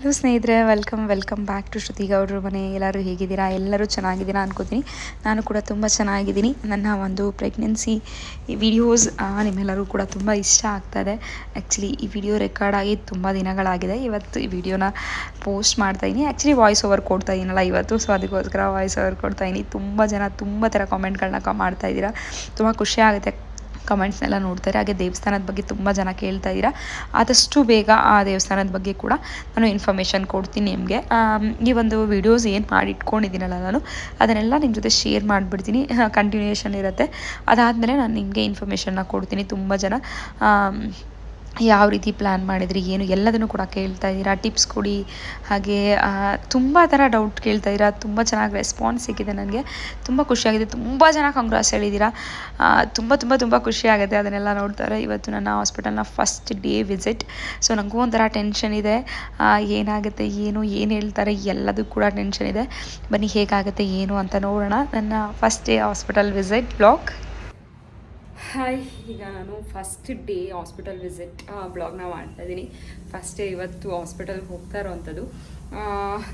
Hello ಸ್ನೇಹಿತರೆ welcome welcome back to Shruti ಗೌಡ್ರ ಮನೆ. ಎಲ್ಲರೂ ಹೇಗಿದ್ದೀರಾ? ಎಲ್ಲರೂ ಚೆನ್ನಾಗಿದ್ದೀರಾ ಅನ್ಕೋತೀನಿ. ನಾನು ಕೂಡ ತುಂಬ ಚೆನ್ನಾಗಿದ್ದೀನಿ. ನನ್ನ ಒಂದು ಪ್ರೆಗ್ನೆನ್ಸಿ ವಿಡಿಯೋಸ್ ನಿಮ್ಮೆಲ್ಲರೂ ಕೂಡ ತುಂಬ ಇಷ್ಟ ಆಗ್ತಾಯಿದೆ ಆ್ಯಕ್ಚುಲಿ ಈ ವಿಡಿಯೋ ರೆಕಾರ್ಡ್ ಆಗಿ ತುಂಬ ದಿನಗಳಾಗಿದೆ. ಇವತ್ತು ಈ ವಿಡಿಯೋನ ಪೋಸ್ಟ್ ಮಾಡ್ತಾಯಿದ್ದೀನಿ ಆ್ಯಕ್ಚುಲಿ ವಾಯ್ಸ್ ಓವರ್ ಕೊಡ್ತಾ ಇದ್ದೀನಲ್ಲ ಇವತ್ತು. ಸೊ ಅದಕ್ಕೋಸ್ಕರ ವಾಯ್ಸ್ ಓವರ್ ಕೊಡ್ತಾಯಿದ್ದೀನಿ ತುಂಬ ಜನ ತುಂಬ ಥರ ಕಾಮೆಂಟ್ಗಳನ್ನ ಕ, ಮಾಡ್ತಾ ಇದ್ದೀರಾ. ತುಂಬ ಖುಷಿ ಆಗುತ್ತೆ. ಕಮೆಂಟ್ಸ್ನೆಲ್ಲ ನೋಡ್ತಾರೆ. ಹಾಗೆ ದೇವಸ್ಥಾನದ ಬಗ್ಗೆ ತುಂಬ ಜನ ಕೇಳ್ತಾ ಇದ್ದೀರಾ. ಆದಷ್ಟು ಬೇಗ ಆ ದೇವಸ್ಥಾನದ ಬಗ್ಗೆ ಕೂಡ ನಾನು ಇನ್ಫಾರ್ಮೇಷನ್ ಕೊಡ್ತೀನಿ ನಿಮಗೆ. ಈ ಒಂದು ವಿಡಿಯೋಸ್ ಏನು ಮಾಡಿ ಇಟ್ಕೊಂಡಿದ್ದೀನಲ್ಲ ನಾನು, ಅದನ್ನೆಲ್ಲ ನಿಮ್ಮ ಜೊತೆ ಶೇರ್ ಮಾಡಿಬಿಡ್ತೀನಿ. ಕಂಟಿನ್ಯೂಯೇಷನ್ ಇರುತ್ತೆ. ಅದಾದಮೇಲೆ ನಾನು ನಿಮಗೆ ಇನ್ಫಾರ್ಮೇಷನ್ನ ಕೊಡ್ತೀನಿ ತುಂಬ ಜನ. ಯಾವ ರೀತಿ ಪ್ಲ್ಯಾನ್ ಮಾಡಿದ್ರಿ, ಏನು ಎಲ್ಲದನ್ನು ಕೂಡ ಕೇಳ್ತಾ ಇದ್ದೀರಾ? ಟಿಪ್ಸ್ ಕೊಡಿ. ಹಾಗೆ ತುಂಬ ಥರ ಡೌಟ್ ಕೇಳ್ತಾ ಇದ್ದೀರಾ. ತುಂಬ ಚೆನ್ನಾಗಿ ರೆಸ್ಪಾನ್ಸ್ ಸಿಕ್ಕಿದೆ ನನಗೆ. ತುಂಬ ಖುಷಿಯಾಗಿದೆ ತುಂಬ ಜನ ಕಾಂಗ್ರೆಸ್ ಹೇಳಿದ್ದೀರಾ. ತುಂಬ ತುಂಬ ತುಂಬ ಖುಷಿ ಆಗುತ್ತೆ ಅದನ್ನೆಲ್ಲ ನೋಡ್ತಾರೆ. ಇವತ್ತು ನನ್ನ ಹಾಸ್ಪಿಟಲ್ನ ಫಸ್ಟ್ ಡೇ ವಿಸಿಟ್ ಸೊ ನನಗೂ ಒಂಥರ ಟೆನ್ಷನ್ ಇದೆ. ಏನಾಗುತ್ತೆ, ಏನು ಏನು ಹೇಳ್ತಾರೆ, ಎಲ್ಲದೂ ಕೂಡ ಟೆನ್ಷನ್ ಇದೆ. ಬನ್ನಿ, ಹೇಗಾಗುತ್ತೆ, ಏನು ಅಂತ ನೋಡೋಣ. ನನ್ನ first day hospital visit blog hi, ಈಗ ನಾನು ಫಸ್ಟ್ ಡೇ ಹಾಸ್ಪಿಟಲ್ ವಿಸಿಟ್ ಬ್ಲಾಗ್ನ ಮಾಡ್ತಾ ಇದ್ದೀನಿ. ಫಸ್ಟ್ ಡೇ ಇವತ್ತು ಹಾಸ್ಪಿಟಲ್ಗೆ ಹೋಗ್ತಾ ಇರೋವಂಥದ್ದು.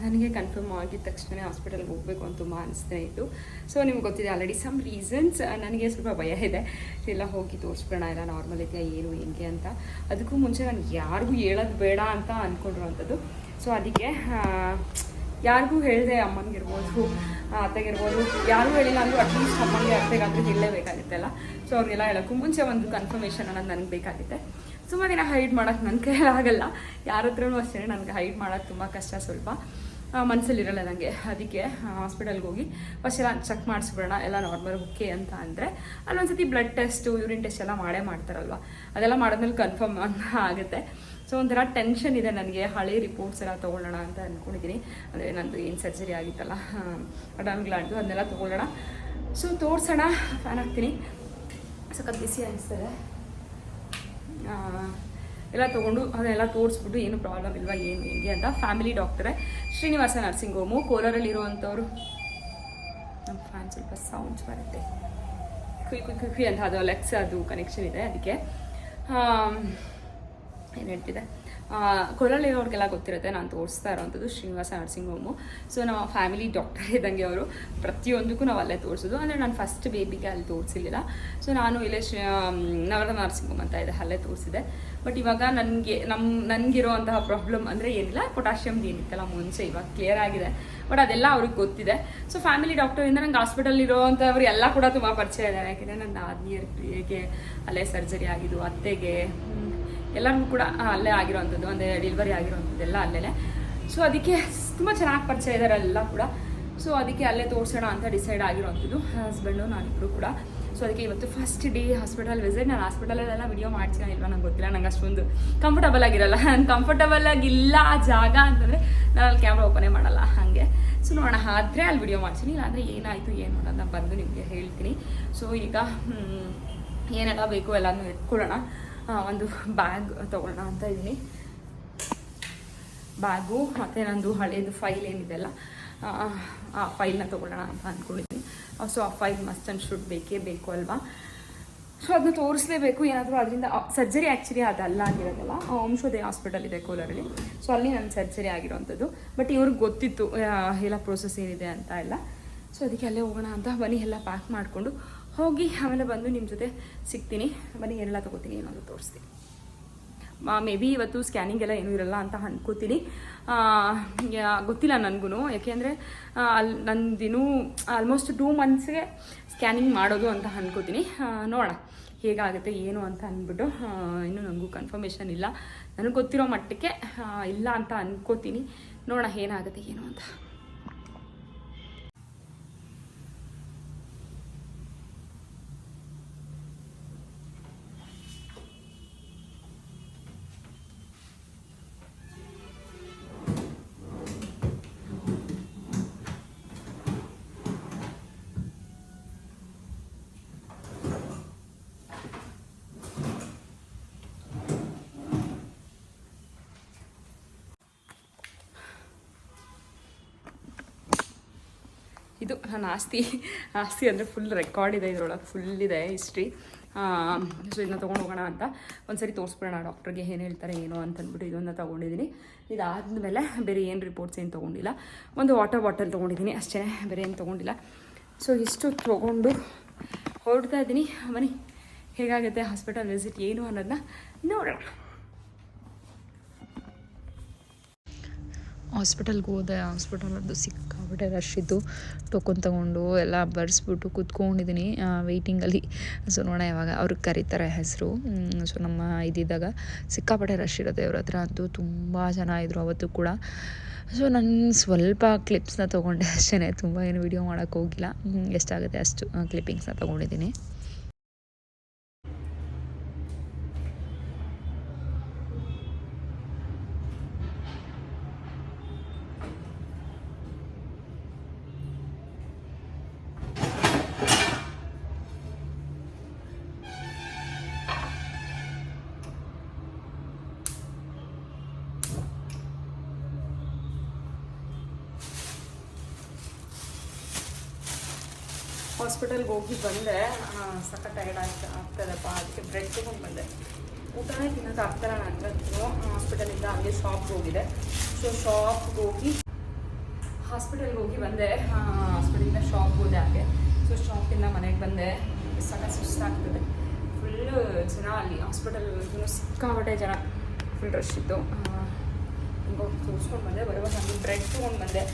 ನನಗೆ ಕನ್ಫರ್ಮ್ ಆಗಿದ ತಕ್ಷಣ ಹಾಸ್ಪಿಟಲ್ಗೆ ಹೋಗಬೇಕು ಅಂತ ತುಂಬ ಅನಿಸ್ತಾ ಇತ್ತು. ಸೊ ನಿಮ್ಗೆ ಗೊತ್ತಿದೆ ಆಲ್ರೆಡಿ ಸಮ್ ರೀಸನ್ಸ್ ನನಗೆ ಸ್ವಲ್ಪ ಭಯ ಇದೆ. ಎಲ್ಲ ಹೋಗಿ ತೋರಿಸ್ಬಿಡೋಣ, ಎಲ್ಲ ನಾರ್ಮಲ್ ಇದೆಯಾ ಏನು, ಹೆಂಗೆ ಅಂತ. ಅದಕ್ಕೂ ಮುಂಚೆ ನಾನು ಯಾರಿಗೂ ಹೇಳೋದು ಬೇಡ ಅಂತ ಅಂದ್ಕೊಂಡಿರೋವಂಥದ್ದು ಸೊ ಅದಕ್ಕೆ ಯಾರಿಗೂ ಹೇಳಿದೆ ಅಮ್ಮನಿಗಿರ್ಬೋದು ಅತ್ತೆಗಿರ್ಬೋದು, ಯಾರೂ ಹೇಳಿಲ್ಲ ಅಂದರೂ ಅಟ್ಲೀಸ್ಟ್ ಅಮ್ಮನಿಗೆ ಅತ್ತೆಗಾದ್ರೂ ಹೇಳಲೇಬೇಕಾಗಿತ್ತಲ್ಲ ಸೊ ಅವ್ರಿಗೆಲ್ಲ ಹೇಳೋಕ್ಕೂ ಮುಂಚೆ ಒಂದು ಕನ್ಫರ್ಮೇಷನ್ ಅನ್ನೋದು ನನಗೆ ಬೇಕಾಗುತ್ತೆ. ಸುಮ್ಮನೆ ದಿನ ಹೈಡ್ ಮಾಡೋಕ್ಕೆ ನನ್ನ ಆಗಲ್ಲ. ಯಾರ ಹತ್ರನೂ ಅಷ್ಟೇ ನನಗೆ ಹೈಡ್ ಮಾಡೋಕ್ಕೆ ತುಂಬ ಕಷ್ಟ ಸ್ವಲ್ಪ. ಮನಸ್ಸಲ್ಲಿರಲ್ಲ ನನಗೆ ಅದಕ್ಕೆ ಹಾಸ್ಪಿಟಲ್ಗೆ ಹೋಗಿ ಫಸ್ಟ್ ಎಲ್ಲ ಚೆಕ್ ಮಾಡಿಸ್ಬಿಡೋಣ. ಎಲ್ಲ ನಾರ್ಮಲ್ ಓಕೆ ಅಂತ ಅಂದರೆ ಅಲ್ಲೊಂದ್ಸತಿ ಬ್ಲಡ್ ಟೆಸ್ಟು ಯೂರಿನ್ ಟೆಸ್ಟ್ ಎಲ್ಲ ಮಾಡೇ ಮಾಡ್ತಾರಲ್ವ? ಅದೆಲ್ಲ ಮಾಡಿದ್ಮೇಲೆ ಕನ್ಫರ್ಮ್ ಆಗುತ್ತೆ. ಸೊ ಒಂಥರ ಟೆನ್ಷನ್ ಇದೆ ನನಗೆ. ಹಳೆ ರಿಪೋರ್ಟ್ಸ್ ಎಲ್ಲ ತೊಗೊಳ್ಳೋಣ ಅಂತ ಅಂದ್ಕೊಂಡಿದ್ದೀನಿ ಅಂದರೆ ನಂದು ಏನು ಸರ್ಜರಿ ಆಗಿತ್ತಲ್ಲ ಅಡಾನ್ ಗ್ಲಾಂಡು ಅದನ್ನೆಲ್ಲ ತೊಗೊಳ್ಳೋಣ. ಸೊ ತೋರಿಸೋಣ. ಫ್ಯಾನ್ ಆಗ್ತೀನಿ ಸ್ವಲ್ಪ ಬಿಸಿ ಅನಿಸ್ತದೆ. ಎಲ್ಲ ತೊಗೊಂಡು ಅದನ್ನೆಲ್ಲ ತೋರಿಸ್ಬಿಟ್ಟು ಏನು ಪ್ರಾಬ್ಲಮ್ ಇಲ್ವಾ, ಏನು ಹೇಗೆ ಅಂತ ಫ್ಯಾಮಿಲಿ ಡಾಕ್ಟರೇ ಶ್ರೀನಿವಾಸ ನರ್ಸಿಂಗ್ ಹೋಮು ಕೋಲಾರಲ್ಲಿ ಇರುವಂಥವ್ರು. ನಮ್ಮ ಫ್ಯಾನ್ ಸ್ವಲ್ಪ ಸೌಂಡ್ಸ್ ಬರುತ್ತೆ. ಕುಯ್ ಕುಯ್ ಕುಯ್ ಅಂತ ಅದು ಅಲೆಕ್ಸ್ ಅದು ಕನೆಕ್ಷನ್ ಇದೆ ಅದಕ್ಕೆ. ಏನು ಹೇಳ್ತಿದೆ ಕೊರಳಿರೋರಿಗೆಲ್ಲ ಗೊತ್ತಿರುತ್ತೆ, ನಾನು ತೋರಿಸ್ತಾ ಇರೋವಂಥದ್ದು ಶ್ರೀನಿವಾಸ ನರ್ಸಿಂಗ್ ಹೋಮು ಸೊ ನಮ್ಮ ಫ್ಯಾಮಿಲಿ ಡಾಕ್ಟರ್ ಇದ್ದಂಗೆ ಅವರು ಪ್ರತಿಯೊಂದಕ್ಕೂ ನಾವು ಅಲ್ಲೇ ತೋರಿಸೋದು. ಅಂದರೆ ನಾನು ಫಸ್ಟ್ ಬೇಬಿಗೆ ಅಲ್ಲಿ ತೋರಿಸಿರ್ಲಿಲ್ಲ. ಸೊ ನಾನು ಇಲ್ಲೇ ಶ್ರೀ ನವರತ್ನ ನರ್ಸಿಂಗ್ ಹೋಮ್ ಅಂತ ಇದೆ, ಅಲ್ಲೇ ತೋರಿಸಿದೆ ಬಟ್ ಇವಾಗ ನನಗೆ ನಮ್ಮ ನನಗಿರುವಂತಹ ಪ್ರಾಬ್ಲಮ್ ಅಂದರೆ ಏನಿಲ್ಲ ಪೊಟ್ಯಾಷಿಯಂ ಏನಿತ್ತಲ್ಲ, ಮುಂಚೆ ಇವಾಗ ಕ್ಲಿಯರ್ ಆಗಿದೆ. ಬಟ್ ಅದೆಲ್ಲ ಅವ್ರಿಗೆ ಗೊತ್ತಿದೆ. ಸೊ ಫ್ಯಾಮಿಲಿ ಡಾಕ್ಟರಿಂದ ನಂಗೆ ಹಾಸ್ಪಿಟಲ್ ಇರೋವಂಥವ್ರು ಎಲ್ಲ ಕೂಡ ತುಂಬ ಪರಿಚಯ ಇದ್ದಾರೆ ಯಾಕೆಂದರೆ ನನ್ನ ಆದ್ಮೀಯರಿಗೆ ಅಲ್ಲೇ ಸರ್ಜರಿ ಆಗಿದ್ದು, ಅತ್ತೆಗೆ ಎಲ್ಲರಿಗೂ ಕೂಡ ಅಲ್ಲೇ ಆಗಿರೋವಂಥದ್ದು ಅಂದರೆ ಡೆಲಿವರಿ ಆಗಿರೋವಂಥದ್ದು ಎಲ್ಲ ಅಲ್ಲೇ ಸೊ ಅದಕ್ಕೆ ತುಂಬ ಚೆನ್ನಾಗಿ ಪರಿಚಯ ಇದ್ದಾರೆ ಎಲ್ಲ ಕೂಡ. ಸೊ ಅದಕ್ಕೆ ಅಲ್ಲೇ ತೋರಿಸೋಣ ಅಂತ ಡಿಸೈಡ್ ಆಗಿರೋವಂಥದ್ದು ಹಸ್ಬೆಂಡು ನಾನಿಬ್ಬರು ಕೂಡ. ಸೊ ಅದಕ್ಕೆ ಇವತ್ತು ಫಸ್ಟ್ ಡೇ ಹಾಸ್ಪಿಟಲ್ ವಿಸಿಟ್ ನಾನು ಹಾಸ್ಪಿಟಲಲ್ಲೆಲ್ಲ ವಿಡಿಯೋ ಮಾಡ್ತೀನಿ ಇಲ್ವಾ ನಂಗೆ ಗೊತ್ತಿಲ್ಲ, ನಂಗೆ ಅಷ್ಟೊಂದು ಕಂಫರ್ಟಬಲ್ ಆಗಿರಲ್ಲ. ನಾನು ಕಂಫರ್ಟಬಲ್ ಆಗಿಲ್ಲ ಆ ಜಾಗ ಅಂತಂದರೆ ನಾನು ಅಲ್ಲಿ ಕ್ಯಾಮ್ರಾ ಓಪನೇ ಮಾಡಲ್ಲ, ಹಾಗೆ. ಸೊ ನೋಡೋಣ, ಆದರೆ ಅಲ್ಲಿ ವಿಡಿಯೋ ಮಾಡ್ತೀನಿ. ಇಲ್ಲಾಂದರೆ ಏನಾಯಿತು, ಏನು ಅನ್ನೋದನ್ನ ಬಂದು ನಿಮಗೆ ಹೇಳ್ತೀನಿ. ಸೊ ಈಗ ಏನೆಲ್ಲ ಬೇಕು ಎಲ್ಲನೂ ಇಟ್ಕೊಳ್ಳೋಣ. ಒಂದು ಬ್ಯಾಗ್ ತೊಗೊಳ್ಳೋಣ ಅಂತ ಇದ್ದೀನಿ. ಬ್ಯಾಗು ಮತ್ತು ನಂದು ಹಳೆಯದು ಫೈಲ್ ಏನಿದೆಲ್ಲ ಆ, ಆ ಫೈಲ್ನ ತೊಗೊಳ್ಳೋಣ ಅಂತ ಅಂದ್ಕೊಂಡಿದ್ದೀನಿ. ಸೊ ಆ ಫೈಲ್ ಮಸ್ಟ್ ಆ್ಯಂಡ್ ಶುಡ್ ಬೇಕೇ ಬೇಕು ಅಲ್ವಾ? ಸೊ ಅದನ್ನ ತೋರಿಸಲೇಬೇಕು ಏನಾದರೂ ಅದರಿಂದ ಸರ್ಜರಿ ಆ್ಯಕ್ಚುಲಿ ಅದಲ್ಲ ಆಗಿರೋದಲ್ಲ ವಂಶೋದಯ ಹಾಸ್ಪಿಟಲ್ ಇದೆ ಕೋಲಾರಲ್ಲಿ. ಸೊ ಅಲ್ಲಿ ನನ್ನ ಸರ್ಜರಿ ಆಗಿರೋವಂಥದ್ದು ಬಟ್ ಇವ್ರಿಗೆ ಗೊತ್ತಿತ್ತು ಎಲ್ಲ ಪ್ರೋಸೆಸ್ ಏನಿದೆ ಅಂತ ಎಲ್ಲ. ಸೊ ಅದಕ್ಕೆ ಅಲ್ಲೇ ಹೋಗೋಣ ಅಂತ ಬನ್ನಿ ಎಲ್ಲ ಪ್ಯಾಕ್ ಮಾಡಿಕೊಂಡು ಹೋಗಿ ಆಮೇಲೆ ಬಂದು ನಿಮ್ಮ ಜೊತೆ ಸಿಗ್ತೀನಿ. ಬನ್ನಿ ಎಲ್ಲ ತೊಗೋತೀನಿ, ಏನಾದರೂ ತೋರಿಸ್ತೀನಿ. ಮೇ ಬಿ ಇವತ್ತು ಸ್ಕ್ಯಾನಿಂಗ್ ಎಲ್ಲ ಏನೂ ಇರಲ್ಲ ಅಂತ ಅನ್ಕೋತೀನಿ. ಗೊತ್ತಿಲ್ಲ ನನಗೂ ಯಾಕೆಂದರೆ ಅಲ್ಲಿ ನಂದಿನೂ ಆಲ್ಮೋಸ್ಟ್ ಟೂ ಮಂತ್ಸ್ಗೆ ಸ್ಕ್ಯಾನಿಂಗ್ ಮಾಡೋದು ಅಂತ ಅನ್ಕೋತೀನಿ. ನೋಡೋಣ ಹೇಗಾಗುತ್ತೆ, ಏನು ಅಂತ ಅಂದ್ಬಿಟ್ಟು ಇನ್ನೂ ನನಗೂ ಕನ್ಫರ್ಮೇಷನ್ ಇಲ್ಲ. ನನಗೆ ಗೊತ್ತಿರೋ ಮಟ್ಟಕ್ಕೆ ಇಲ್ಲ ಅಂತ ಅನ್ಕೋತೀನಿ. ನೋಡೋಣ, ಏನಾಗುತ್ತೆ, ಏನು ಅಂತ. ನನ್ನ ಆಸ್ತಿ ಆಸ್ತಿ ಅಂದರೆ ಫುಲ್ ರೆಕಾರ್ಡ್ ಇದೆ, ಇದರೊಳಗೆ ಫುಲ್ ಇದೆ ಹಿಸ್ಟ್ರಿ ಸೊ ಇದನ್ನ ತೊಗೊಂಡು ಹೋಗೋಣ ಅಂತ ಒಂದ್ಸರಿ ತೋರಿಸ್ಬಿಡೋಣ ಡಾಕ್ಟ್ರಿಗೆ ಏನು ಹೇಳ್ತಾರೆ, ಏನು ಅಂತ ಅಂದ್ಬಿಟ್ಟು ಇದನ್ನು ತೊಗೊಂಡಿದ್ದೀನಿ ಇದಾದಮೇಲೆ ಬೇರೆ ಏನು ರಿಪೋರ್ಟ್ಸ್ ಏನು ತೊಗೊಂಡಿಲ್ಲ. ಒಂದು ವಾಟರ್ ಬಾಟಲ್ ತೊಗೊಂಡಿದ್ದೀನಿ ಅಷ್ಟೇ, ಬೇರೆ ಏನು ತೊಗೊಂಡಿಲ್ಲ. ಸೊ ಇಷ್ಟು ತೊಗೊಂಡು ಹೊರಡ್ತಾ ಇದ್ದೀನಿ ಮನೆ, ಹೇಗಾಗುತ್ತೆ ಹಾಸ್ಪಿಟಲ್ ವಿಸಿಟ್ ಏನು ಅನ್ನೋದನ್ನ ನೋಡೋಣ. ಹಾಸ್ಪಿಟಲ್ಗೆ ಹೋದೆ ಹಾಸ್ಪಿಟಲದ್ದು ಸಿಕ್ಕಾಬಿಟ್ಟೆ ರಶ್ ಇತ್ತು ಟೋಕನ್ ತೊಗೊಂಡು ಎಲ್ಲ ಬರೆಸ್ಬಿಟ್ಟು ಕೂತ್ಕೊಂಡಿದ್ದೀನಿ ವೆಯ್ಟಿಂಗಲ್ಲಿ ಸೊ ನೋಡೋಣ ಯಾವಾಗ ಅವ್ರಿಗೆ ಕರೀತಾರೆ ಹೆಸರು. ಸೊ ನಮ್ಮ ಇದ್ದಿದ್ದಾಗ ಸಿಕ್ಕಾಪಟ್ಟೆ ರಶ್ ಇರುತ್ತೆ ಅವ್ರ ಹತ್ರ ಅಂತೂ ತುಂಬ ಜನ ಇದ್ದರು ಅವತ್ತು ಕೂಡ. ಸೊ ನಾನು ಸ್ವಲ್ಪ ಕ್ಲಿಪ್ಸ್ನ ತೊಗೊಂಡೆ ಅಷ್ಟೇ ತುಂಬ ಏನು ವೀಡಿಯೋ ಮಾಡೋಕ್ಕೋಗಿಲ್ಲ ಎಷ್ಟಾಗುತ್ತೆ ಅಷ್ಟು ಕ್ಲಿಪ್ಪಿಂಗ್ಸ್ನ ತೊಗೊಂಡಿದ್ದೀನಿ. ಹಾಸ್ಪಿಟಲ್ಗೆ ಹೋಗಿ ಬಂದೆ ಸಖತ್ ಟೈರ್ಡ್ ಆಯ್ತು ಆಗ್ತದಪ್ಪ, ಅದಕ್ಕೆ ಬ್ರೆಡ್ ತೊಗೊಂಡು ಬಂದೆ. ಊಟನೇ ತಿನ್ನೋಕೆ ಆಗ್ತಾರ ನನಗಂತೂ ಹಾಸ್ಪಿಟಲಿಂದ ಹಂಗೆ ಶಾಪ್ಗೆ ಹೋಗಿದೆ ಸೊ ಶಾಪ್ಗೆ ಹೋಗಿ, ಹಾಸ್ಪಿಟಲ್ಗೆ ಹೋಗಿ ಬಂದೆ. ಹಾಸ್ಪಿಟಲಿಂದ ಶಾಪ್ಗೆ ಹೋದೆ ಹಾಗೆ. ಸೊ ಶಾಪಿಂದ ಮನೆಗೆ ಬಂದೆ. ಸಖತ್ ಸುಸ್ತಾಗ್ತದೆ ಫುಲ್ಲು ಜನ ಅಲ್ಲಿ, ಹಾಸ್ಪಿಟಲ್ ಸಿಕ್ಕಾಪಟ್ಟೆ ಜನ. ಫುಲ್ ರಶ್ ಇತ್ತು. ತೋರಿಸ್ಕೊಂಡು ಬಂದೆ. ಬರುವಾಗ ಹಂಗೆ ಬ್ರೆಡ್ ತೊಗೊಂಡು ಬಂದೆ.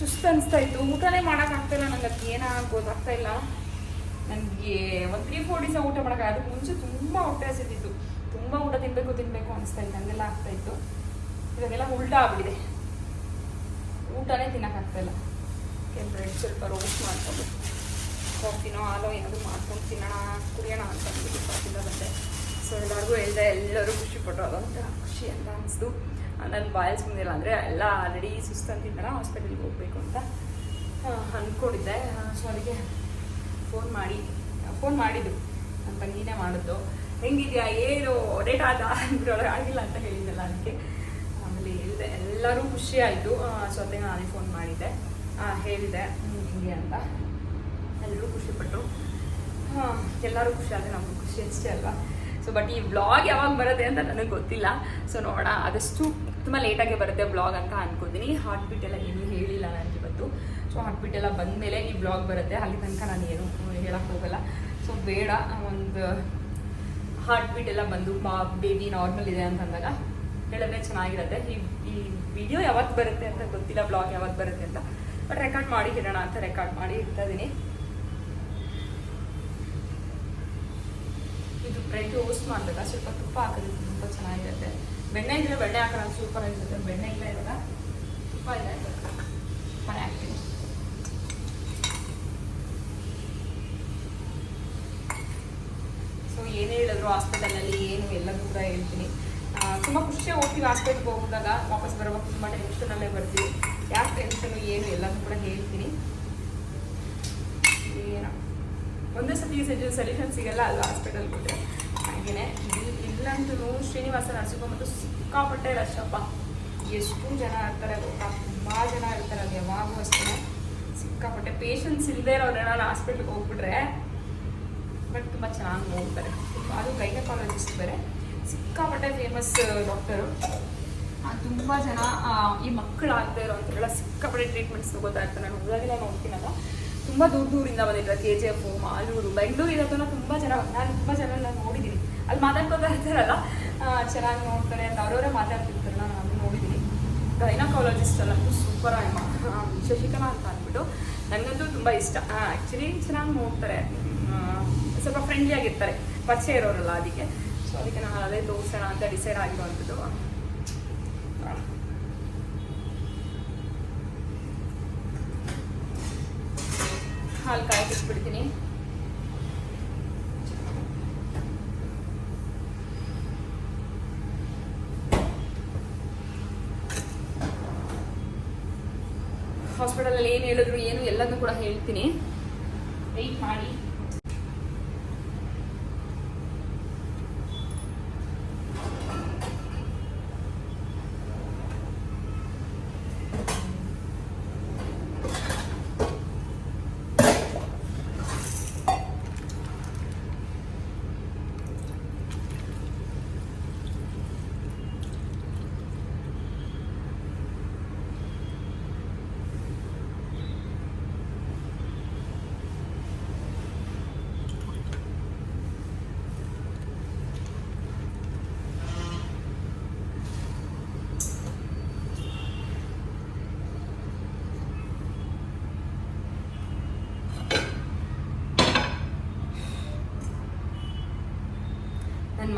ಸುಸ್ತು ಅನಿಸ್ತಾ ಇತ್ತು. ಊಟನೇ ಮಾಡೋಕ್ಕಾಗ್ತಾಯಿಲ್ಲ ನಂಗೆ ಅದು ಏನೋ ಗೊತ್ತಾಗ್ತಾ ಇಲ್ಲ. ನನಗೆ ಒಂದು ತ್ರೀ ಫೋರ್ ಡೇಸ ಊಟ ಮಾಡೋಕೆ ಅದಕ್ಕೆ ಮುಂಚೆ ತುಂಬ ಹೊಟ್ಟೆ ಹಸಿದಿತ್ತು. ತುಂಬ ಊಟ ತಿನ್ನಬೇಕು ತಿನ್ನಬೇಕು ಅನಿಸ್ತಾ ಇತ್ತು. ಹಂಗೆಲ್ಲ ಆಗ್ತಾ ಇತ್ತು. ಇವಾಗೆಲ್ಲ ಉಲ್ಟಾ ಆಗ್ಬಿಟ್ಟಿದೆ. ಊಟನೇ ತಿನ್ನೋಕ್ಕಾಗ್ತಾಯಿಲ್ಲ ಬ್ರೆಡ್ ಸ್ವಲ್ಪ ರೋಸ್ಟ್ ಮಾಡ್ಕೊಂಡು ಕಾಫಿನೋ ಹಾಲೋ ಏನಾದರೂ ಮಾಡ್ಕೊಂಡು ತಿನ್ನೋಣ, ಕುಡಿಯೋಣ ಅಂತ ಅಂದ್ಬಿಟ್ಟು ಕಾಫಿಂದ ಬಂದೆ. ಸೊ ಎಲ್ಲರಿಗೂ ಎಲ್ಲರೂ ಖುಷಿಪಟ್ಟರು ಅದೊಂಥರ ಖುಷಿ ಅಂತ ಅನಿಸ್ತು. ನನ್ನ ಬಾಯ್ಸ್ ಬಂದಿಲ್ಲ ಅಂದರೆ ಎಲ್ಲ ಆಲ್ರೆಡಿ ಸುಸ್ತು ಅಂತಿದ್ದಾರ ಹಾಸ್ಪಿಟಲ್ಗೆ ಹೋಗಬೇಕು ಅಂತ. ಅಂದ್ಕೊಂಡಿದ್ದೆ ಸೊ ಅದಕ್ಕೆ ಫೋನ್ ಮಾಡಿ ಫೋನ್ ಮಾಡಿದ್ದು. ನನ್ನ ತಂಗಿನೇ ಮಾಡಿದ್ದು. ಹೆಂಗಿದ್ಯಾ, ಏನು ರೇಟ್ ಆದ? ಅಂದ್ರೆ ಆಗಿಲ್ಲ ಅಂತ ಹೇಳಿದ್ದಲ್ಲ ಅದಕ್ಕೆ. ಆಮೇಲೆ ಹೇಳಿದೆ, ಎಲ್ಲರೂ ಖುಷಿ ಆಯಿತು. ಸೊ ಅದಕ್ಕೆ ನಾನೇ ಫೋನ್ ಮಾಡಿದ್ದೆ. ಹೇಳಿದೆ ಹಿಂಗೆ ಅಂತ. ಎಲ್ಲರೂ ಖುಷಿಪಟ್ಟರು ಹಾಂ, ಎಲ್ಲರೂ ಖುಷಿ ಆದರೆ ನಮಗೂ ಖುಷಿ ಅಷ್ಟೇ ಅಲ್ವಾ? ಸೊ ಬಟ್ ಈ ಬ್ಲಾಗ್ ಯಾವಾಗ ಬರುತ್ತೆ ಅಂತ ನನಗೆ ಗೊತ್ತಿಲ್ಲ. ಸೊ ನೋಡೋಣ, ಆದಷ್ಟು ತುಂಬ ಲೇಟಾಗಿ ಬರುತ್ತೆ ಬ್ಲಾಗ್ ಅಂತ ಅನ್ಕೋತೀನಿ. ಹಾರ್ಟ್ ಬಿಟ್ ಎಲ್ಲ ಏನೂ ಹೇಳಿಲ್ಲ ನನಗೆ ಇವತ್ತು. ಸೊ ಹಾರ್ಟ್ ಬಿಟ್ ಎಲ್ಲ ಬಂದಮೇಲೆ ಈ ಬ್ಲಾಗ್ ಬರುತ್ತೆ. ಅಲ್ಲಿ ತನಕ ನಾನು ಏನು ಹೇಳಕ್ಕೆ ಹೋಗಲ್ಲ. ಸೊ ಬೇಡ. ಒಂದು ಹಾರ್ಟ್ ಬೀಟ್ ಎಲ್ಲ ಬಂದು ಬಾ ಬೇಬಿ ನಾರ್ಮಲ್ ಇದೆ ಅಂತ ಅಂದಾಗ ಹೇಳಿದ್ರೆ ಚೆನ್ನಾಗಿರುತ್ತೆ. ಈ ಈ ವಿಡಿಯೋ ಯಾವತ್ತು ಬರುತ್ತೆ ಅಂತ ಗೊತ್ತಿಲ್ಲ ಬ್ಲಾಗ್ ಯಾವತ್ತು ಬರುತ್ತೆ ಅಂತ. ಬಟ್ ರೆಕಾರ್ಡ್ ಮಾಡಿ ಇಡೋಣ ಅಂತ ರೆಕಾರ್ಡ್ ಮಾಡಿ ಇರ್ತಾ ಇದ್ದೀನಿ ಇದು ಬ್ರೆಡ್ ಓಸ್ಟ್ ಮಾಡಬೇಕಾ? ಸ್ವಲ್ಪ ತುಪ್ಪ ಹಾಕಿದ್ರೆ ತುಂಬ ಚೆನ್ನಾಗಿರುತ್ತೆ. ಬೆಣ್ಣೆ ಇದ್ರೆ ಬೆಣ್ಣೆ ಹಾಕೋಣ, ಸೂಪರ್ ಆಗಿರುತ್ತೆ ಬೆಣ್ಣೆ ಇಲ್ಲ ಇವಾಗ. ತುಪ್ಪ ಇಲ್ಲ ಮನೆ ಹಾಕ್ತೀನಿ. ಸೊ ಏನೇ ಹೇಳಿದ್ರು ಹಾಸ್ಪಿಟಲಲ್ಲಿ ಏನು ಎಲ್ಲದೂ ಕೂಡ ಹೇಳ್ತೀನಿ. ತುಂಬ ಖುಷಿಯಾಗಿ ಹೋಗ್ತೀವಿ ಹಾಸ್ಪಿಟ್ಲ್ಗೆ ಹೋಗಿದಾಗ ವಾಪಸ್ ಬರುವಾಗ ತುಂಬ ಟೆನ್ಷನಲ್ಲೇ ಬರ್ತೀವಿ. ಯಾಕೆ ಟೆನ್ಷನು ಏನು ಎಲ್ಲದೂ ಕೂಡ ಹೇಳ್ತೀನಿ. ಏನೋ. ಒಂದೇ ಸತಿ ಸಲ್ಯೂಷನ್ ಸಿಗಲ್ಲ ಅಲ್ವಾ ಹಾಸ್ಪಿಟಲ್ ಬಿಟ್ಟರೆ ಹಾಗೆಯೇ ಇಲ್ಲಂತೂ ಶ್ರೀನಿವಾಸ ನರಸಿಂಹ ಮತ್ತು ಸಿಕ್ಕಾಪಟ್ಟೆ ರಶಪ್ಪ ಎಷ್ಟು ಜನ ಇರ್ತಾರೆ ಗೊತ್ತಾ? ತುಂಬ ಜನ ಇರ್ತಾರೆ ಅದು ಯಾವಾಗೂ ಅಷ್ಟೇ. ಸಿಕ್ಕಾಪಟ್ಟೆ ಪೇಷನ್ಸ್ ಇಲ್ಲದೆ ನಾನು ಹಾಸ್ಪಿಟ್ಲ್ಗೆ ಹೋಗ್ಬಿಟ್ರೆ ಬಟ್ ತುಂಬ ಚೆನ್ನಾಗಿ ನೋಡ್ತಾರೆ. ಅದು ಗೈನಕಾಲಜಿಸ್ಟ್ ಬೇರೆ. ಸಿಕ್ಕಾಪಟ್ಟೆ ಫೇಮಸ್ ಡಾಕ್ಟರು ತುಂಬ ಜನ ಈ ಈ ಮಕ್ಕಳಾಗದೇ ಇರೋಂಥವ್ರೆಲ್ಲ ಸಿಕ್ಕಾಪಟ್ಟೆ ಟ್ರೀಟ್ಮೆಂಟ್ಸ್ ತಗೋತಾ ಇರ್ತಾರೆ. ನಾನು ಹೋದಾಗೆಲ್ಲ ನೋಡ್ತೀನಲ್ಲ ತುಂಬ ದೂರ ದೂರಿಂದ ಬಂದಿರ್ತಾರೆ K G F Malur Bengaluru ಇರೋದನ್ನ ತುಂಬ ಜನ, ನಾನು ತುಂಬ ಜನ ನೋಡಿದ್ದೀನಿ. ಅಲ್ಲಿ ಮಾತಾಡ್ಕೊತಾ ಇರ್ತಾರಲ್ಲ ಚೆನ್ನಾಗಿ ನೋಡ್ತಾರೆ ಅಂತ ಅವರವರೇ ಮಾತಾಡ್ತಿರ್ತಾರಲ್ಲ ನಾನು ನೋಡಿದ್ದೀನಿ ಗೈನಕಾಲಜಿಸ್ಟ್ ಅಲ್ಲಂತೂ ಸೂಪರ್ ಆಗಿ ಶಶಿಕಲಾ ಅಂತ ಅಂದ್ಬಿಟ್ಟು ನನಗಂತೂ ತುಂಬ ಇಷ್ಟ. ಆ್ಯಕ್ಚುಲಿ ಚೆನ್ನಾಗಿ ನೋಡ್ತಾರೆ. ಸ್ವಲ್ಪ ಫ್ರೆಂಡ್ಲಿ ಆಗಿರ್ತಾರೆ. ಪರಿಚಯ ಇರೋರಲ್ಲ ಅದಕ್ಕೆ. ಸೊ ಅದಕ್ಕೆ ನಾನು ಅದೇ ತೋರಿಸೋಣ ಅಂತ ಡಿಸೈಡ್ ಆಗಿರುವಂಥದ್ದು ಹಾಲು ಕಾಯಿಸ್ಬಿಡ್ತೀನಿ ಹಾಸ್ಪಿಟಲಲ್ಲಿ ಏನು ಹೇಳಿದ್ರು ಏನು ಎಲ್ಲದನ್ನು ಕೂಡ ಹೇಳ್ತೀನಿ. ವೆಯ್ಟ್ ಮಾಡಿ.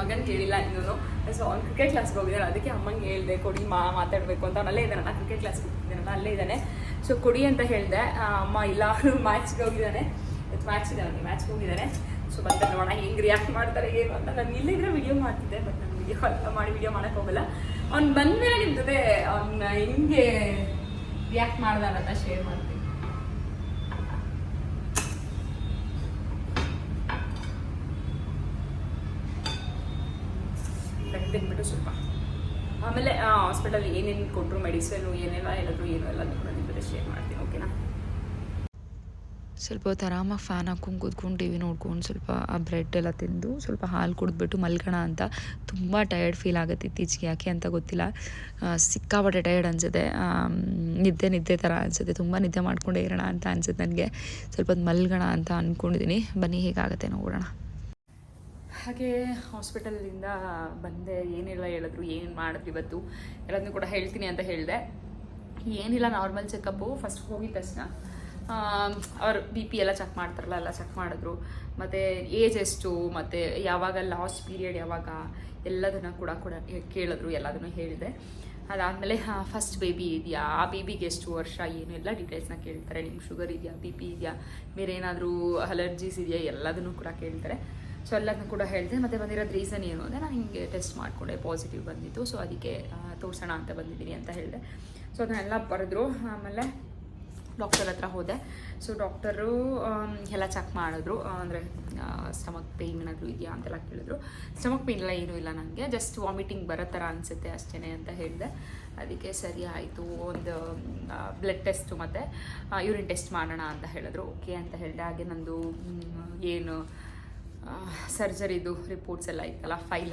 ಮಗನ ಕೇಳಿಲ್ಲ ಇನ್ನೂ ಸೊ ಅವ್ನು ಕ್ರಿಕೆಟ್ ಕ್ಲಾಸ್ಗೆ ಹೋಗಿದ್ದಾನೆ. ಅದಕ್ಕೆ ಅಮ್ಮಂಗೆ ಹೇಳಿದೆ, ಕೊಡಿ ಮಾ, ಮಾತಾಡಬೇಕು. ಅಂತ. ಅವನಲ್ಲೇ ಇದ್ದಾನೆ. ನಾನು ಕ್ರಿಕೆಟ್ ಕ್ಲಾಸ್ಗೆ ಹೋಗಿದ್ದಾನಲ್ಲ ಅಲ್ಲೇ ಇದ್ದಾನೆ. ಸೊ ಕೊಡಿ ಅಂತ ಹೇಳಿದೆ. ಅಮ್ಮ, ಇಲ್ಲ. ಅವನು ಮ್ಯಾಚ್ಗೆ ಹೋಗಿದ್ದಾನೆ. ಇವತ್ತು ಮ್ಯಾಚ್ ಇದೆ ಅವನಿಗೆ. ಮ್ಯಾಚ್ಗೆ ಹೋಗಿದ್ದಾನೆ. ಸೊ ಬಂದ ನೋಡೋಣ. ಹೆಂಗೆ ರಿಯಾಕ್ಟ್ ಮಾಡ್ತಾರೆ, ಏನು ಅಂತ. ನಾನು ಇಲ್ಲಿದ್ರೆ ವಿಡಿಯೋ ಮಾಡ್ತಿದ್ದೆ ಬಟ್ ನಾನು ವಿಡಿಯೋ ಅಲ್ಲ ಮಾಡಿ ವಿಡಿಯೋ ಮಾಡೋಕ್ಕೆ ಹೋಗಲ್ಲ. ಅವ್ನು ಬಂದಮೇಲೆ ನಿಮ್ಮ ಜೊತೆ ಅವ್ನ ಹೆಂಗೆ ರಿಯಾಕ್ಟ್ ಮಾಡ್ದಾನ ಅಂತ ಶೇರ್ ಮಾಡ್ತೀನಿ. ತೆಗೆದಿಟ್ಬಿಟ್ಟು ಸ್ವಲ್ಪ. ಆಮೇಲೆ ಹಾಸ್ಪಿಟಲ್ ಏನೇನು ಕೊಟ್ಟರು ಮೆಡಿಸಿನ್ ಏನೆಲ್ಲ ಹೇಳಿದ್ರು, ಏನು ಎಲ್ಲ ನಿಮ್ಮ ಶೇರ್ ಮಾಡ್ತೀನಿ ಓಕೆನಾ ಸ್ವಲ್ಪ ಹೊತ್ತು ಆರಾಮಾಗಿ ಫ್ಯಾನ್ ಹಾಕೊಂಡು ಕೂತ್ಕೊಂಡು ಟಿ ವಿ ನೋಡ್ಕೊಂಡು ಸ್ವಲ್ಪ, ಆ ಬ್ರೆಡ್ ಎಲ್ಲ ತಿಂದು ಸ್ವಲ್ಪ ಹಾಲು ಕುಡಿದ್ಬಿಟ್ಟು ಮಲ್ಗೋಣ ಅಂತ. ತುಂಬ ಟಯರ್ಡ್ ಫೀಲ್ ಆಗುತ್ತೆ ಇತ್ತೀಚೆಗೆ, ಯಾಕೆ ಅಂತ ಗೊತ್ತಿಲ್ಲ. ಸಿಕ್ಕಾಪಟ್ಟೆ ಟಯರ್ಡ್ ಅನಿಸುತ್ತೆ. ನಿದ್ದೆ ನಿದ್ದೆ ಥರ ಅನಿಸುತ್ತೆ. ತುಂಬ ನಿದ್ದೆ ಮಾಡ್ಕೊಂಡೇ ಇರೋಣ ಅಂತ ಅನ್ಸುತ್ತೆ ನನಗೆ. ಸ್ವಲ್ಪ ಹೊತ್ತು ಮಲ್ಗೋಣ ಅಂತ ಅಂದ್ಕೊಂಡಿದ್ದೀನಿ ಬನ್ನಿ, ಹೇಗಾಗುತ್ತೆ ನೋಡೋಣ. ಹಾಗೆ ಹಾಸ್ಪಿಟಲಿಂದ ಬಂದೆ. ಏನೆಲ್ಲ ಹೇಳಿದ್ರು, ಏನು ಮಾಡಿದ್ರು ಇವತ್ತು? ಎಲ್ಲದನ್ನು ಕೂಡ ಹೇಳ್ತೀನಿ ಅಂತ ಹೇಳಿದೆ. ಏನಿಲ್ಲ ನಾರ್ಮಲ್ ಚೆಕಪ್ಪು ಫಸ್ಟ್ ಹೋಗಿದ ತಕ್ಷಣ ಅವ್ರು ಬಿ ಪಿ ಎಲ್ಲ ಚೆಕ್ ಮಾಡ್ತಾರಲ್ಲ, ಎಲ್ಲ ಚೆಕ್ ಮಾಡಿದ್ರು. ಮತ್ತು ಏಜ್ ಎಷ್ಟು, ಮತ್ತು ಯಾವಾಗ ಲಾಸ್ಟ್ ಪೀರಿಯಡ್ ಯಾವಾಗ? ಎಲ್ಲದನ್ನು ಕೂಡ ಕೂಡ ಕೇಳಿದ್ರು, ಎಲ್ಲದನ್ನು ಹೇಳಿದೆ. ಅದಾದಮೇಲೆ ಫಸ್ಟ್ ಬೇಬಿ ಇದೆಯಾ? ಆ ಬೇಬಿಗೆ ಎಷ್ಟು ವರ್ಷ, ಏನು ಎಲ್ಲ ಡೀಟೇಲ್ಸ್ನ ಕೇಳ್ತಾರೆ. ನಿಮ್ಮ ಶುಗರ್ ಇದೆಯಾ? ಬಿ ಪಿ ಇದೆಯಾ? ಬೇರೆ ಏನಾದರೂ ಅಲರ್ಜೀಸ್ ಇದೆಯಾ? ಎಲ್ಲದನ್ನು ಕೂಡ ಕೇಳ್ತಾರೆ. ಸೊ ಎಲ್ಲದನ್ನ ಕೂಡ ಹೇಳಿದೆ, ಮತ್ತೆ ಬಂದಿರೋದು ರೀಸನ್ ಏನು ಅಂದರೆ ನಾನು ಹಿಂಗೆ ಟೆಸ್ಟ್ ಮಾಡಿಕೊಂಡೆ ಪಾಸಿಟಿವ್ ಬಂದಿತ್ತು. ಸೊ ಅದಕ್ಕೆ ತೋರಿಸೋಣ ಅಂತ ಬಂದಿದ್ದೀನಿ ಅಂತ ಹೇಳಿದೆ. ಸೊ ಅದನ್ನೆಲ್ಲ ಬರೆದ್ರು. ಆಮೇಲೆ ಡಾಕ್ಟರ್ ಹತ್ರ ಹೋದೆ. ಸೊ ಡಾಕ್ಟರು ಎಲ್ಲ ಚೆಕ್ ಮಾಡಿದ್ರು. ಅಂದರೆ ಸ್ಟಮಕ್ ಪೇನ್ ಏನಾದರೂ ಇದೆಯಾ ಅಂತೆಲ್ಲ ಕೇಳಿದ್ರು. ಸ್ಟಮಕ್ ಪೇನ್ ಎಲ್ಲ ಏನೂ ಇಲ್ಲ ನನಗೆ ಜಸ್ಟ್ ವಾಮಿಟಿಂಗ್ ಬರೋ ಥರ ಅನಿಸುತ್ತೆ ಅಷ್ಟೇ ಅಂತ ಹೇಳಿದೆ. ಅದಕ್ಕೆ ಸರಿ ಆಯಿತು. ಒಂದು ಬ್ಲಡ್ ಟೆಸ್ಟು ಮತ್ತು ಯೂರಿನ್ ಟೆಸ್ಟ್ ಮಾಡೋಣ ಅಂತ ಹೇಳಿದ್ರು. ಓಕೆ ಅಂತ ಹೇಳಿದೆ. ಹಾಗೆ ನಂದು ಏನು ಸರ್ಜರಿದು ರಿಪೋರ್ಟ್ಸ್ ಎಲ್ಲ ಇತ್ತಲ್ಲ ಫೈಲ್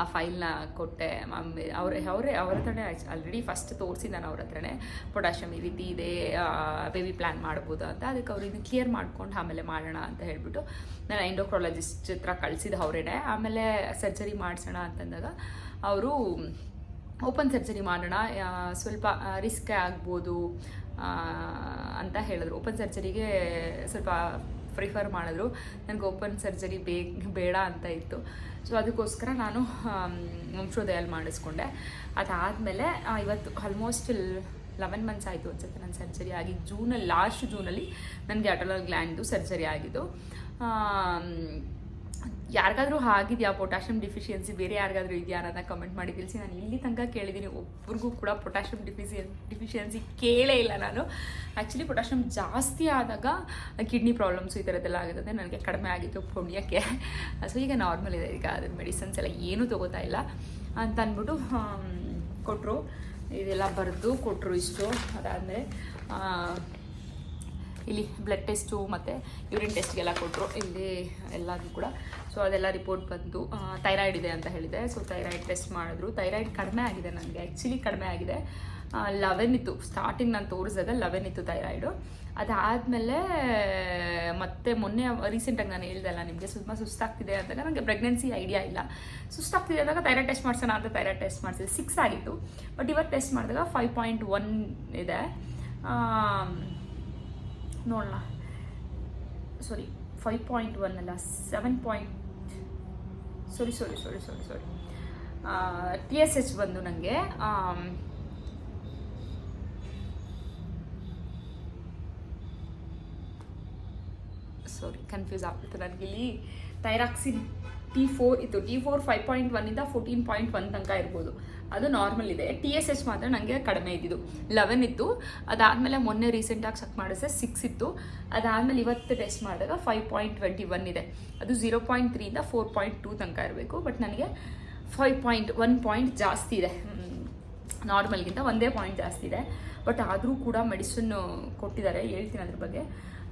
ಆ ಫೈಲ್ನ ಕೊಟ್ಟೆ ಮಮ್ಮಿ, ಅವ್ರೆ, ಅವರೇ, ಅವ್ರ ಹತ್ರನೇ ಆಲ್ರೆಡಿ ಫಸ್ಟ್ ತೋರಿಸಿ ನಾನು ಅವ್ರ ಹತ್ರನೇ. ಪೊಟ್ಯಾಷಿಯಮ್ ಈ ರೀತಿ ಇದೆ ಬೇಬಿ ಪ್ಲ್ಯಾನ್ ಮಾಡ್ಬೋದು ಅಂತ. ಅದಕ್ಕೆ ಅವ್ರು ಕ್ಲಿಯರ್ ಮಾಡ್ಕೊಂಡು ಆಮೇಲೆ ಮಾಡೋಣ ಅಂತ ಹೇಳ್ಬಿಟ್ಟು ನಾನು ಎಂಡೋಕ್ರಾಲಜಿಸ್ಟ್ ಹತ್ರ ಕಳಿಸಿದ ಅವರೇನೆ. ಆಮೇಲೆ ಸರ್ಜರಿ ಮಾಡಿಸೋಣ ಅಂತಂದಾಗ ಅವರು ಓಪನ್ ಸರ್ಜರಿ ಮಾಡೋಣ ಸ್ವಲ್ಪ ರಿಸ್ಕ್ ಆಗ್ಬೋದು ಅಂತ ಹೇಳಿದ್ರು. ಓಪನ್ ಸರ್ಜರಿಗೆ ಸ್ವಲ್ಪ ಪ್ರಿಫರ್ ಮಾಡಿದ್ರು. ನನಗೆ ಓಪನ್ ಸರ್ಜರಿ ಬೇಡ ಅಂತ ಇತ್ತು. ಸೊ ಅದಕ್ಕೋಸ್ಕರ ನಾನು ವಂಶೋದಯಲ್ಲಿ ಮಾಡಿಸ್ಕೊಂಡೆ. ಅದಾದಮೇಲೆ ಇವತ್ತು ಆಲ್ಮೋಸ್ಟ್ ಲೆವೆನ್ ಮಂತ್ಸ್ ಆಯಿತು ಅನ್ಸುತ್ತೆ ನನ್ನ ಸರ್ಜರಿ ಆಗಿ. ಜೂನಲ್ಲಿ ಲಾಸ್ಟ್ ಜೂನಲ್ಲಿ ನನಗೆ ಅಟಲ್ ಗ್ಲ್ಯಾಂಡ್ದು ಸರ್ಜರಿ ಆಗಿದ್ದು. ಯಾರಿಗಾದ್ರೂ ಆಗಿದೆಯಾ ಪೊಟ್ಯಾಷಿಯಂ ಡಿಫಿಷಿಯನ್ಸಿ ಬೇರೆ ಯಾರಿಗಾದ್ರೂ ಇದೆಯಾ ಅನ್ನೋದನ್ನ ಕಮೆಂಟ್ ಮಾಡಿ ತಿಳಿಸಿ. ನಾನು ಇಲ್ಲಿ ತನಕ ಕೇಳಿದ್ದೀನಿ. ಒಬ್ರಿಗೂ ಕೂಡ ಪೊಟ್ಯಾಷಿಯಂ ಡಿಫಿಷಿಯನ್ ಡಿಫಿಷಿಯನ್ಸಿ ಕೇಳೇ ಇಲ್ಲ ನಾನು. ಆ್ಯಕ್ಚುಲಿ ಪೊಟ್ಯಾಷಿಯಂ ಜಾಸ್ತಿ ಆದಾಗ ಕಿಡ್ನಿ ಪ್ರಾಬ್ಲಮ್ಸು ಈ ಥರದ್ದೆಲ್ಲ ಆಗುತ್ತೆ ನನಗೆ ಕಡಿಮೆ ಆಗಿತ್ತು ಪುಣ್ಯಕ್ಕೆ. ಸೊ ಈಗ ನಾರ್ಮಲ್ ಇದೆ. ಈಗ ಅದ್ರ ಮೆಡಿಸನ್ಸ್ ಎಲ್ಲ ಏನೂ ತೊಗೋತಾ ಇಲ್ಲ. ಅಂತ ಅಂದ್ಬಿಟ್ಟು ಕೊಟ್ಟರು ಇದೆಲ್ಲ ಬರೆದು ಕೊಟ್ಟರು ಇಷ್ಟು. ಅದಾದಮೇಲೆ ಇಲ್ಲಿ ಬ್ಲಡ್ ಟೆಸ್ಟು ಮತ್ತು ಯೂರಿನ್ ಟೆಸ್ಟ್ಗೆಲ್ಲ ಕೊಟ್ಟರು ಇಲ್ಲಿ ಎಲ್ಲದೂ ಕೂಡ. ಸೊ ಅದೆಲ್ಲ ರಿಪೋರ್ಟ್ ಬಂತು ಥೈರಾಯ್ಡ್ ಇದೆ ಅಂತ ಹೇಳಿದೆ. ಸೊ ಥೈರಾಯ್ಡ್ ಟೆಸ್ಟ್ ಮಾಡಿದ್ರು. ಥೈರಾಯ್ಡ್ ಕಡಿಮೆ ಆಗಿದೆ ನನಗೆ. ಆ್ಯಕ್ಚುಲಿ ಕಡಿಮೆ ಆಗಿದೆ. ಲೆವೆನ್ ಇತ್ತು. ಸ್ಟಾರ್ಟಿಂಗ್ ನಾನು ತೋರಿಸಿದಾಗ ಲೆವೆನ್ ಇತ್ತು ಥೈರಾಯ್ಡು ಅದಾದಮೇಲೆ, ಮತ್ತೆ ಮೊನ್ನೆ ರೀಸೆಂಟಾಗಿ ನಾನು ಹೇಳ್ದಲ್ಲ ನಿಮಗೆ ತುಂಬ ಸುಸ್ತಾಗ್ತಿದೆ ಅಂದಾಗ ನನಗೆ ಪ್ರೆಗ್ನೆನ್ಸಿ ಐಡಿಯಾ ಇಲ್ಲ. ಸುಸ್ತಾಗ್ತಿದೆ ಅಂದಾಗ ಥೈರಾಯ್ಡ್ ಟೆಸ್ಟ್ ಮಾಡ್ಸೋಣ ಅಂತ ಥೈರಾಯ್ಡ್ ಟೆಸ್ಟ್ ಮಾಡಿಸಿದೆ ಸಿಕ್ಸ್ ಆಗಿತ್ತು. ಬಟ್ ಇವತ್ತು ಟೆಸ್ಟ್ ಮಾಡಿದಾಗ ಫೈವ್ ಪಾಯಿಂಟ್ ಒನ್ ಇದೆ. ನೋಡೋಣ ಸಾರಿ ಫೈವ್ ಪಾಯಿಂಟ್ ಒನ್ ಅಲ್ಲ seven point sorry sorry sorry sorry sorry T S H ಬಂದು ನನಗೆ ಸಾರಿ ಕನ್ಫ್ಯೂಸ್ ಆಗ್ಬಿಡ್ತು ನನಗೆ ಇಲ್ಲಿ ಥೈರಾಕ್ಸಿನ್ ಟಿ ಫೋರ್ ಇತ್ತು ಟಿ ಫೋರ್ ಫೈವ್ ಪಾಯಿಂಟ್ ಒನ್ನಿಂದ ಫೋರ್ಟೀನ್ ಪಾಯಿಂಟ್ ಒನ್ ತನಕ ಇರ್ಬೋದು. ಅದು ನಾರ್ಮಲ್ ಇದೆ. ಟಿ ಎಸ್ ಎಸ್ ಮಾತ್ರ ನನಗೆ ಕಡಿಮೆ ಇದ್ದಿದ್ದು. ಲೆವೆನ್ ಇತ್ತು. ಅದಾದಮೇಲೆ ಮೊನ್ನೆ ರೀಸೆಂಟಾಗಿ ಚೆಕ್ ಮಾಡಿದ್ರೆ ಸಿಕ್ಸ್ ಇತ್ತು. ಅದಾದಮೇಲೆ ಇವತ್ತು ಟೆಸ್ಟ್ ಮಾಡಿದಾಗ ಫೈವ್ ಪಾಯಿಂಟ್ ಟ್ವೆಂಟಿ ಒನ್ ಇದೆ. ಅದು ಝೀರೋ ಪಾಯಿಂಟ್ ತ್ರೀಯಿಂದ ಫೋರ್ ಪಾಯಿಂಟ್ ಟೂ ತನಕ ಇರಬೇಕು. ಬಟ್ ನನಗೆ ಫೈವ್ ಪಾಯಿಂಟ್ ಒನ್ ಪಾಯಿಂಟ್ ಜಾಸ್ತಿ ಇದೆ. ನಾರ್ಮಲ್ಗಿಂತ ಒಂದೇ ಪಾಯಿಂಟ್ ಜಾಸ್ತಿ ಇದೆ. ಬಟ್ ಆದರೂ ಕೂಡ ಮೆಡಿಸಿನ್ ಕೊಟ್ಟಿದ್ದಾರೆ. ಹೇಳ್ತೀನಿ ಅದ್ರ ಬಗ್ಗೆ.